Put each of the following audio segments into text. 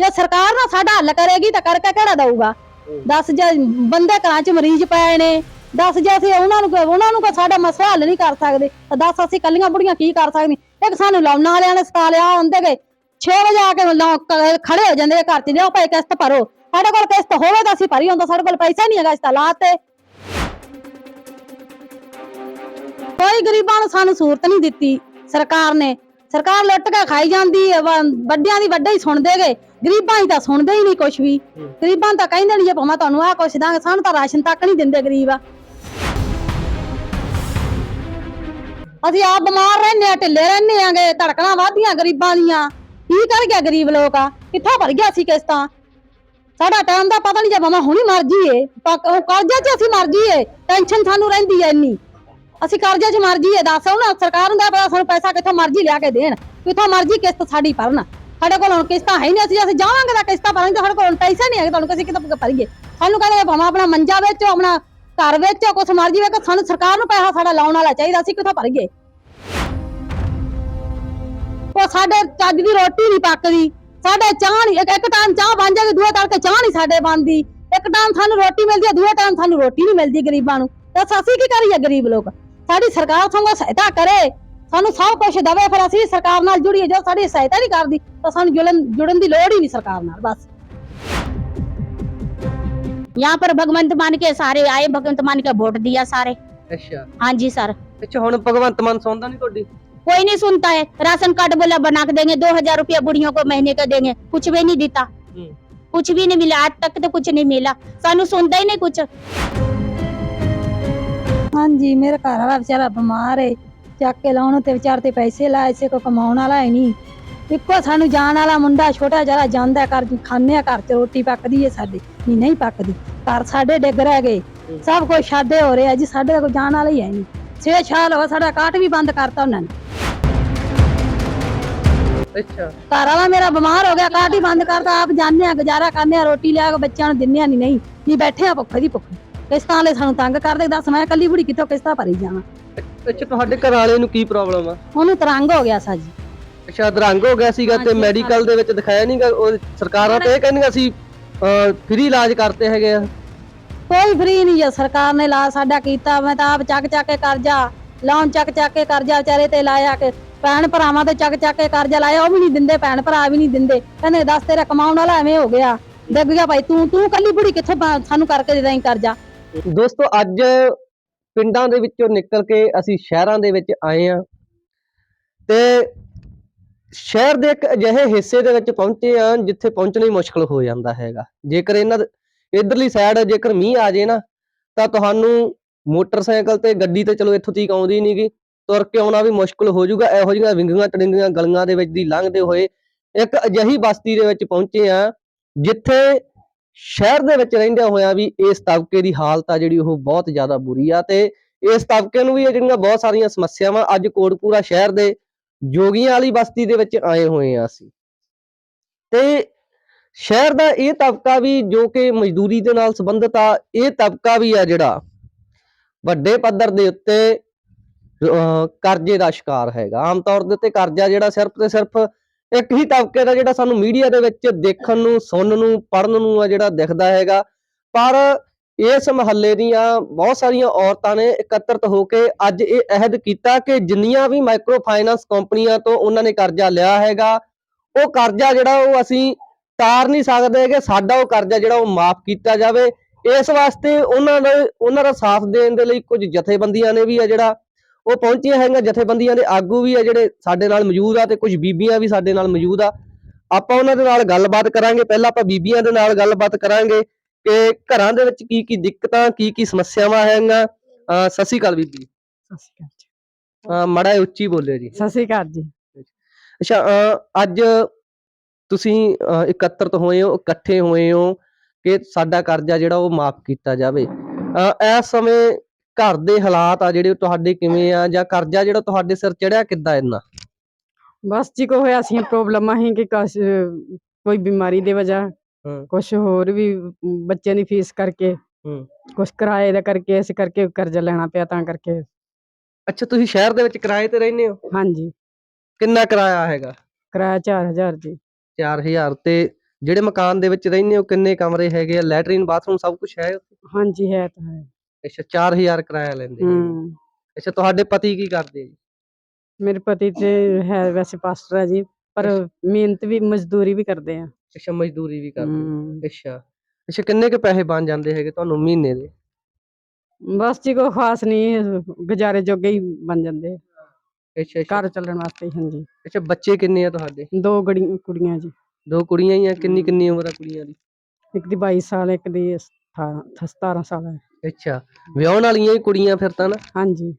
ਜੇ ਸਰਕਾਰ ਨਾ ਸਾਡਾ ਹੱਲ ਕਰੇਗੀ ਤਾਂ ਕਰਕੇ ਕਿਹੜਾ ਦਊਗਾ? ਦੱਸ ਜੇ ਬੰਦੇ ਘਰਾਂ 'ਚ ਮਰੀਜ਼ ਪਏ ਨੇ ਦੱਸ ਜੇ ਅਸੀਂ ਉਹਨਾਂ ਨੂੰ ਉਹਨਾਂ ਨੂੰ ਕੋਈ ਸਾਡਾ ਮਸਲਾ ਹੱਲ ਨਹੀਂ ਕਰ ਸਕਦੇ ਤਾਂ ਦੱਸ ਅਸੀਂ ਕੱਲੀਆਂ ਬੁੜੀਆਂ ਕੀ ਕਰ ਸਕਦੀ ਇੱਕ ਸਾਨੂੰ ਲਾਉਣਾ ਵਾਲਿਆਂ ਨੇ ਸਤਾ ਲਿਆ ਹੁੰਦੇ ਗਏ 6 ਵਜੇ ਆ ਕੇ ਕ- ਖੜੇ ਹੋ ਜਾਂਦੇ ਘਰ 'ਚ ਲਿਆਓ ਭਾਈ ਕਿਸ਼ਤ ਭਰੋ। ਸਾਡੇ ਕੋਲ ਕਿਸ਼ਤ ਹੋਵੇ ਤਾਂ ਅਸੀਂ ਭਰੀ ਹੁੰਦਾ ਸਾਡੇ ਕੋਲ ਪੈਸਾ ਨਹੀਂ ਹੈਗਾ ਅਸੀਂ ਤਾਂ। ਲਾਤੇ ਕੋਈ ਗਰੀਬਾਂ ਨੂੰ ਸਾਨੂੰ ਸਹੂਲਤ ਨਹੀਂ ਦਿੱਤੀ ਸਰਕਾਰ ਨੇ। ਸਰਕਾਰ ਲੁੱਟ ਕੇ ਖਾਈ ਜਾਂਦੀ ਹੈ ਵ- ਵੱਡਿਆਂ ਦੀ ਵੱਡੇ ਹੀ ਸੁਣਦੇ ਗਏ ਗਰੀਬਾਂ ਹੀ ਤਾਂ ਸੁਣਦੇ ਹੀ ਨਹੀਂ ਕੁਛ ਵੀ। ਗਰੀਬਾਂ ਨੂੰ ਤਾਂ ਕਹਿੰਦੇ ਨਹੀਂ ਜੇ ਭਾਵੇਂ ਤੁਹਾਨੂੰ ਆਹ ਕੁਛ ਦਾਂਗੇ ਸਾਨੂੰ ਤਾਂ ਰਾਸ਼ਨ ਤੱਕ ਨਹੀਂ ਦਿੰਦੇ ਗਰੀਬ ਆ। ਅਸੀਂ ਆਪ ਬਿਮਾਰ ਰਹਿੰਦੇ ਆ ਢਿੱਲੇ ਰਹਿੰਦੇ ਆਂਗੇ ਧੜਕਣਾ ਵਧਦੀਆਂ ਗਰੀਬਾਂ ਦੀਆਂ। ਕੀ ਕਰ ਗਿਆ ਗਰੀਬ ਲੋਕ ਆ? ਕਿੱਥੋਂ ਭਰ ਗਿਆ ਸੀ ਕਿਸ਼ਤਾਂ? ਸਾਡਾ ਟਾਈਮ ਦਾ ਪਤਾ ਨਹੀਂ ਜੇ ਭਾਵੇਂ ਹੁਣੀ ਮਰ ਜੀਏ ਪੱਕ- ਉਹ ਕਰਜ਼ੇ 'ਚ ਅਸੀਂ ਮਰ ਜੀਏ ਟੈਨਸ਼ਨ ਸਾਨੂੰ ਰਹਿੰਦੀ ਐ ਇੰਨੀ। ਅਸੀਂ ਕਰਜ਼ੇ 'ਚ ਮਰਜ਼ੀ ਜੀਏ ਦੱਸ ਹੁਣ ਸਰਕਾਰ ਨੂੰ ਦਾ ਪਤਾ, ਸਾਨੂੰ ਪੈਸਾ ਕਿੱਥੋਂ ਮਰਜ਼ੀ ਲਿਆ ਕੇ ਦੇਣ, ਕਿੱਥੋਂ ਮਰਜ਼ੀ ਕਿਸ਼ਤ ਸਾਡੀ ਭਰਨ। ਸਾਡੇ ਕੋਲ ਹੁਣ ਕਿਸ਼ਤਾਂ ਹੈ ਹੀ ਨਹੀਂ, ਅਸੀਂ ਅਸੀਂ ਜਾਵਾਂਗੇ ਤਾਂ ਕਿਸ਼ਤਾਂ ਭਰਾਂਗੇ, ਤਾਂ ਸਾਡੇ ਕੋਲ ਹੁਣ ਪੈਸੇ ਨਹੀਂ ਹੈਗੇ, ਤੁਹਾਨੂੰ ਕਿਸੇ ਕਿਤੋਂ ਭਰੀਏ? ਸਾਨੂੰ ਕਹਿੰਦੇ ਭਾਵੇਂ ਆਪਣਾ ਮੰਜਾ ਵੇਚੋ, ਆਪਣਾ ਘਰ ਵੇਚੋ, ਕੁਛ ਮਰਜ਼ੀ ਵੇਚੋ ਸਾਨੂੰ ਸਰਕਾਰ ਨੂੰ ਪੈਸਾ ਸਾਡਾ ਲਾਉਣ ਵਾਲਾ ਚਾਹੀਦਾ, ਅਸੀਂ ਕਿੱਥੋਂ ਭਰੀਏ? ਉਹ ਸਾਡੇ ਚੱਜ ਦੀ ਰੋਟੀ ਨਹੀਂ ਪੱਕਦੀ, ਸਾਡੇ ਚਾਹ ਨਹੀਂ ਇੱਕ ਟਾਈਮ ਚਾਹ ਬਣ ਜਾਵੇ ਦੂਏ ਤੜਕੇ ਚਾਹ ਨਹੀਂ ਸਾਡੇ ਬਣਦੀ। ਇੱਕ ਟਾਈਮ ਸਾਨੂੰ ਰੋਟੀ ਮਿਲਦੀ ਹੈ, ਦੂਏ ਟਾਈਮ ਸਾਨੂੰ ਰੋਟੀ ਨਹੀਂ ਮਿਲਦੀ ਗਰੀਬਾਂ ਨੂੰ। ਦੱਸ, ਅਸੀਂ ਕੀ ਕਰੀਏ ਗਰੀਬ ਲੋਕ? ਸਾਡੀ ਸਰਕਾਰ ਸੰਗੋ ਸਹਾਇਤਾ ਕਰੇ ਸਾਨੂੰ ਸਭ ਕੁਝ ਦਵੇ ਫਿਰ ਅਸੀਂ ਸਰਕਾਰ ਨਾਲ ਜੁੜੀਏ ਜੋ ਸਾਡੀ ਸਹਾਇਤਾ ਨਹੀਂ ਕਰਦੀ ਤਾਂ ਸਾਨੂੰ ਜੁੜਨ ਜੁੜਨ ਦੀ ਲੋੜ ਹੀ ਨਹੀਂ ਸਰਕਾਰ ਨਾਲ ਬਸ यहाँ पर भगवंत मान के सारे आए भगवंत मान के वोट दिया सारे ਅੱਛਾ हाँ जी सर ਅੱਛਾ ਹੁਣ ਭਗਵੰਤ ਮਾਨ ਸੁਣਦਾ ਨਹੀਂ ਤੁਹਾਡੀ कोई नहीं सुनता है राशन कार्ड बोला बना के देंगे दो हजार रुपया बुढ़ियों को महीने का देंगे कुछ भी नहीं देता हम्म। कुछ भी नहीं मिला आज तक तो कुछ नहीं मिला सानू सुनता ही नहीं कुछ ਹਾਂਜੀ ਮੇਰੇ ਘਰ ਵਾਲਾ ਵਿਚਾਰਾ ਬਿਮਾਰ ਏ। ਚੱਕ ਕੇ ਲਾਉਣ ਤੇ ਵਿਚਾਰ ਤੇ ਪੈਸੇ ਲਾਏ ਸੇ ਕੋ ਕਮਾਉਣ ਵਾਲਾ ਹੀ ਨਹੀਂ। ਇੱਕੋ ਸਾਨੂੰ ਜਾਣ ਵਾਲਾ ਮੁੰਡਾ ਛੋਟਾ ਜਿਹਾ ਜਾਂਦਾ ਘਰ ਖਾਂਦੇ ਆ ਘਰ ਚ ਰੋਟੀ ਪੱਕਦੀ ਏ ਸਾਡੇ। ਨਹੀਂ ਨਹੀਂ ਪੱਕਦੀ। ਘਰ ਸਾਡੇ ਡਿੱਗ ਰਹਿ ਗਏ। ਸਭ ਕੁਝ ਛਾਦੇ ਹੋ ਰਿਹਾ ਜੀ ਸਾਡੇ ਤਾਂ ਕੋਈ ਜਾਣ ਵਾਲਾ ਹੀ ਹੈ ਨਹੀਂ। ਛੇ ਛਾਲ ਹੋ ਸਾਡਾ ਕਾਟ ਵੀ ਬੰਦ ਕਰਤਾ ਉਹਨਾਂ ਨੇ। ਅੱਛਾ। ਘਰ ਵਾਲਾ ਮੇਰਾ ਬਿਮਾਰ ਹੋ ਗਿਆ ਕਾਟ ਹੀ ਬੰਦ ਕਰਤਾ। ਆਪ ਜਾਂਦੇ ਆ ਗੁਜ਼ਾਰਾ ਕਰਨੇ ਆ ਰੋਟੀ ਲਿਆ ਕੇ ਬੱਚਿਆਂ ਨੂੰ ਦਿੰਦੇ ਆ ਨਹੀਂ ਨਹੀਂ। ਨਹੀਂ ਬੈਠੇ ਆ ਭੁੱਖੇ ਦੀ ਭੁੱਖੇ। ਕਿਸ਼ਤਾਂ ਵਾਲੇ ਸਾਨੂੰ ਤੰਗ ਕਰਦੇ ਦੱਸ ਮੈਂ ਕੱਲੀ ਬੁੜੀ ਕਿੱਥੋਂ ਕਿਸ਼ਤਾਂ ਭਰੀ ਜਾਵਾਂ? ਅੱਛਾ ਤੁਹਾਡੇ ਘਰ ਵਾਲੇ ਨੂੰ ਕੀ ਪ੍ਰੋਬਲਮ ਆ? ਉਹਨੂੰ ਤਰੰਗ ਹੋ ਗਿਆ ਸਾ ਜੀ। ਅੱਛਾ ਅਧਰੰਗ ਹੋ ਗਿਆ ਸੀਗਾ ਤੇ ਹਾਂਜੀ, ਮੈਡੀਕਲ ਦੇ ਵਿੱਚ ਦਿਖਾਇਆ ਨਹੀਂਗਾ ਉਹ ਸਰਕਾਰਾਂ ਤੇ ਇਹ ਕਹਿੰਦੀਆਂ ਸੀ ਫ੍ਰੀ ਇਲਾਜ ਕਰਤੇ ਹੈਗੇ ਆ। ਕੋਈ ਫਰੀ ਨਹੀਂ ਹੈ ਸਰਕਾਰ ਨੇ ਲਾ ਸਾਡਾ ਕੀਤਾ ਮੈਂ ਤਾਂ ਆਪ ਚੱਕ ਚੱਕ ਕੇ ਕਰਜ਼ਾ ਲੋਨ ਚੱਕ ਚੱਕ ਕੇ ਕਰਜ਼ਾ ਵਿਚਾਰੇ ਤੇ ਲਾਇਆ ਕਿ ਭੈਣ ਭਰਾਵਾਂ ਤੇ ਚੱਕ ਚੱਕ ਕੇ ਕਰਜ਼ਾ ਲਾਇਆ ਉਹ ਵੀ ਨਹੀਂ ਦਿੰਦੇ ਭੈਣ ਭਰਾ ਵੀ ਨਹੀਂ ਦਿੰਦੇ। ਕਹਿੰਦੇ ਦੱਸ ਤੇਰਾ ਕਮਾਉਣ ਵਾਲਾ ਐਵੇਂ ਹੋ ਗਿਆ। ਡਿੱਗ ਗਿਆ ਭਾਈ ਤੂੰ ਤੂੰ ਕੱਲੀ ਬੁੜੀ ਕਿੱਥੋਂ ਸਾਨੂੰ ਕਰਕੇ ਦੇ ਦੇਈਂ ਕਰਜ਼ਾ? ਦੋਸਤੋ, ਅੱਜ ਪਿੰਡਾਂ ਦੇ ਵਿੱਚੋਂ ਨਿਕਲ ਕੇ ਅਸੀਂ ਸ਼ਹਿਰਾਂ ਦੇ ਵਿੱਚ ਆਏ ਆ ਤੇ ਸ਼ਹਿਰ ਦੇ ਇੱਕ ਅਜਿਹੇ ਹਿੱਸੇ ਦੇ ਵਿੱਚ ਪਹੁੰਚੇ ਆ ਜਿੱਥੇ ਪਹੁੰਚਣਾ ਹੀ ਮੁਸ਼ਕਲ ਹੋ ਜਾਂਦਾ ਹੈਗਾ। ਜੇਕਰ ਇਹਨਾਂ ਦੇ ਇਧਰਲੀ ਸਾਈਡ ਜੇਕਰ ਮੀਂਹ ਆ ਜੇ ਨਾ, ਤਾਂ ਤੁਹਾਨੂੰ ਮੋਟਰਸਾਈਕਲ ਤੇ ਗੱਡੀ ਤੇ ਚਲੋ ਇੱਥੋਂ ਤੀਕ ਆਉਂਦੀ ਨਹੀਂਗੀ ਤੁਰ ਕੇ ਆਉਣਾ ਵੀ ਮੁਸ਼ਕਲ ਹੋ ਜਾਊਗਾ। ਇਹੋ ਜਿਹੀਆਂ ਵਿੰਗੀਆਂ ਟੜਿੰਗੀਆਂ ਗਲੀਆਂ ਦੇ ਵਿੱਚ ਦੀ ਲੰਘਦੇ ਹੋਏ ਇੱਕ ਅਜਿਹੀ ਬਸਤੀ ਦੇ ਵਿੱਚ ਪਹੁੰਚੇ ਆ ਜਿੱਥੇ ਸ਼ਹਿਰ ਦੇ ਵਿੱਚ ਰਹਿੰਦਿਆਂ ਹੋਇਆ ਵੀ ਇਸ ਤਬਕੇ ਦੀ ਹਾਲਤ ਆ ਜਿਹੜੀ ਉਹ ਬਹੁਤ ਜ਼ਿਆਦਾ ਬੁਰੀ ਆ ਤੇ ਇਸ ਤਬਕੇ ਨੂੰ ਵੀ ਇਹ ਜਿਹੜੀਆਂ ਬਹੁਤ ਸਾਰੀਆਂ ਸਮੱਸਿਆਵਾਂ ਅੱਜ ਕੋਟਪੂਰਾ ਸ਼ਹਿਰ ਦੇ ਜੋਗੀਆਂ ਵਾਲੀ ਬਸਤੀ ਦੇ ਵਿੱਚ ਆਏ ਹੋਏ ਆ ਅਸੀਂ। ਤੇ ਸ਼ਹਿਰ ਦਾ ਇਹ ਤਬਕਾ ਵੀ ਜੋ ਕਿ ਮਜ਼ਦੂਰੀ ਦੇ ਨਾਲ ਸੰਬੰਧਿਤ ਆ, ਇਹ ਤਬਕਾ ਵੀ ਆ ਜਿਹੜਾ ਵੱਡੇ ਪੱਧਰ ਦੇ ਉੱਤੇ ਕਰਜ਼ੇ ਦਾ ਸ਼ਿਕਾਰ ਹੈਗਾ। ਆਮ ਤੌਰ ਦੇ ਉੱਤੇ ਕਰਜ਼ਾ ਜਿਹੜਾ ਸਿਰਫ ਤੇ ਸਿਰਫ ਇੱਕ ਹੀ ਤਬਕੇ ਦਾ ਜਿਹੜਾ ਸਾਨੂੰ ਮੀਡੀਆ ਦੇ ਵਿੱਚ ਦੇਖਣ ਨੂੰ, ਸੁਣਨ ਨੂੰ ਪੜਨ ਨੂੰ ਆ ਜਿਹੜਾ ਦਿਖਦਾ ਹੈਗਾ। ਪਰ ਇਸ ਮਹੱਲੇ ਦੀਆਂ ਬਹੁਤ ਸਾਰੀਆਂ ਔਰਤਾਂ ਨੇ ਇਕੱਤਰਤ ਹੋ ਕੇ ਅੱਜ ਇਹ ਅਹਿਦ ਕੀਤਾ ਕਿ ਜਿੰਨੀਆਂ ਵੀ ਮਾਈਕਰੋ ਫਾਈਨਾਂਸ ਕੰਪਨੀਆਂ ਤੋਂ ਉਹਨਾਂ ਨੇ ਕਰਜ਼ਾ ਲਿਆ ਹੈਗਾ, ਉਹ ਕਰਜ਼ਾ ਜਿਹੜਾ ਉਹ ਅਸੀਂ ਤਾਰ ਨਹੀਂ ਸਕਦੇ ਕਿ ਸਾਡਾ ਉਹ ਕਰਜ਼ਾ ਜਿਹੜਾ ਉਹ ਮਾਫ ਕੀਤਾ ਜਾਵੇ। ਇਸ ਵਾਸਤੇ ਉਹਨਾਂ ਨੇ ਉਹਨਾਂ ਦਾ ਸਾਥ ਦੇਣ ਦੇ ਲਈ ਕੁਝ ਜਥੇਬੰਦੀਆਂ ਨੇ ਵੀ ਆ ਜਿਹੜਾ ਉਹ ਪਹੁੰਚੀਆਂ ਹੈਗੀਆਂ ਜਥੇਬੰਦੀਆਂ ਦੇ ਆਗੂ ਵੀ ਆ ਜਿਹੜੇ ਸਾਡੇ ਨਾਲ ਮੌਜੂਦ ਆ ਤੇ ਕੁਝ ਬੀਬੀਆਂ ਵੀ ਸਾਡੇ ਨਾਲ ਮੌਜੂਦ ਆ। ਆਪਾਂ ਉਹਨਾਂ ਦੇ ਨਾਲ ਗੱਲਬਾਤ ਕਰਾਂਗੇ ਪਹਿਲਾਂ ਆਪਾਂ ਬੀਬੀਆਂ ਦੇ ਨਾਲ ਗੱਲਬਾਤ ਕਰਾਂਗੇ ਕਿ ਘਰਾਂ ਦੇ ਵਿੱਚ ਕੀ ਕੀ ਦਿੱਕਤਾਂ ਕੀ ਕੀ ਸਮੱਸਿਆਵਾਂ ਹੈਗੀਆਂ। ਸਤਿ ਸ਼੍ਰੀ ਅਕਾਲ ਬੀਬੀ। ਸਤਿ ਸ਼੍ਰੀ ਅਕਾਲ ਮਾੜਾ ਉੱਚੀ ਬੋਲਿਓ ਜੀ। ਸਤਿ ਸ਼੍ਰੀ ਅਕਾਲ ਜੀ। ਅੱਛਾ ਅੱਜ ਤੁਸੀਂ ਇਕੱਤਰਤ ਹੋਏ ਹੋ ਇਕੱਠੇ ਹੋਏ ਹੋ ਕਿ ਸਾਡਾ ਕਰਜ਼ਾ ਜਿਹੜਾ ਉਹ ਮਾਫ ਕੀਤਾ ਜਾਵੇ। ਇਸ ਸਮੇਂ ਘਰ ਦੇ ਹਾਲਾਤ ਆ ਜਿਹੜੇ ਉਹ ਤੁਹਾਡੇ ਕਿਵੇਂ ਆ ਜਾਂ ਕਰਜ਼ਾ ਜਿਹੜਾ ਤੁਹਾਡੇ ਸਿਰ ਚੜਿਆ ਕਿੱਦਾਂ ਇੰਨਾ? ਬਸ ਜੀ ਕੋ ਹੋਇਆ ਸੀ ਪ੍ਰੋਬਲਮ ਆਹੀ ਕਿ ਕਸ ਕੋਈ ਬਿਮਾਰੀ ਦੇ ਵਜ੍ਹਾ। ਕੁਛ ਹੋਰ ਵੀ ਬੱਚਿਆਂ ਦੀ ਫੀਸ ਕਰਕੇ। ਕੁਛ ਕਿਰਾਏ ਦਾ ਕਰਕੇ ਇਸ ਕਰਕੇ ਕਰਜ਼ਾ ਲੈਣਾ ਪਿਆ ਤਾਂ ਕਰਕੇ। ਅੱਛਾ ਤੁਸੀਂ ਸ਼ਹਿਰ ਦੇ ਵਿੱਚ ਕਿਰਾਏ ਤੇ ਰਹਿੰਦੇ ਹੋ? ਹਾਂਜੀ। ਕਿੰਨਾ ਕਿਰਾਇਆ ਹੈਗਾ? ਕਿਰਾਇਆ 4000 ਜੀ। 4000 ਤੇ ਜਿਹੜੇ ਮਕਾਨ ਦੇ ਵਿੱਚ ਰਹਿੰਦੇ ਹੋ ਕਿੰਨੇ ਕਮਰੇ ਹੈਗੇ ਆ? ਲੈਟਰੀਨ ਬਾਥਰੂਮ ਸਭ ਕੁਝ ਹੈ ਉੱਥੇ? ਹਾਂਜੀ ਹੈ ਤਾਂ ਹੈ। ਅੱਛਾ 4000 ਕਿਰਾਇਆ ਲੈਂਦੇ। ਹੂੰ। ਅੱਛਾ ਤੁਹਾਡੇ ਪਤੀ ਕੀ ਕਰਦੇ ਆ ਜੀ? ਮੇਰੇ ਪਤੀ ਤੇ ਹੈ ਵੈਸੇ ਪਾਸਟਰ ਹੈ ਜੀ ਪਰ ਮਿਹਨਤ ਵੀ ਮਜ਼ਦੂਰੀ ਵੀ ਕਰਦੇ ਆ। ਅੱਛਾ ਮਜ਼ਦੂਰੀ ਵੀ ਕਰਦੇ ਆ। ਹੂੰ। ਅੱਛਾ। ਅੱਛਾ ਕਿੰਨੇ ਕੁ ਪੈਸੇ ਬਣ ਜਾਂਦੇ ਹੈਗੇ ਤੁਹਾਨੂੰ ਮਹੀਨੇ ਦੇ? ਬਸ ਜੀ ਕੋਈ ਖਾਸ ਨਹੀਂ ਗੁਜ਼ਾਰੇ ਜੋਗੇ ਹੀ ਬਣ ਜਾਂਦੇ ਆ। ਅੱਛਾ ਅੱਛਾ। ਘਰ ਚੱਲਣ ਵਾਸਤੇ ਹੀ, ਹਾਂਜੀ। ਅੱਛਾ ਬੱਚੇ ਕਿੰਨੇ ਆ ਤੁਹਾਡੇ? ਦੋ ਗੜੀ ਕੁੜੀਆਂ ਜੀ। ਦੋ ਕੁੜੀਆਂ ਹੀ ਆ ਕਿੰਨੀ ਕਿੰਨੀ ਉਮਰ ਆ ਕੁੜੀਆਂ ਦੀ? ਇੱਕ ਦੀ 22 ਸਾਲ ਇੱਕ ਦੀ 18 17 ਸਾਲ ਹੈ ਅੱਛਾ ਵਿਆਹਣ ਵਾਲੀਆਂ ਹੀ ਕੁੜੀਆਂ ਫਿਰ ਤਾਂ ਨਾ ਹਾਂਜੀ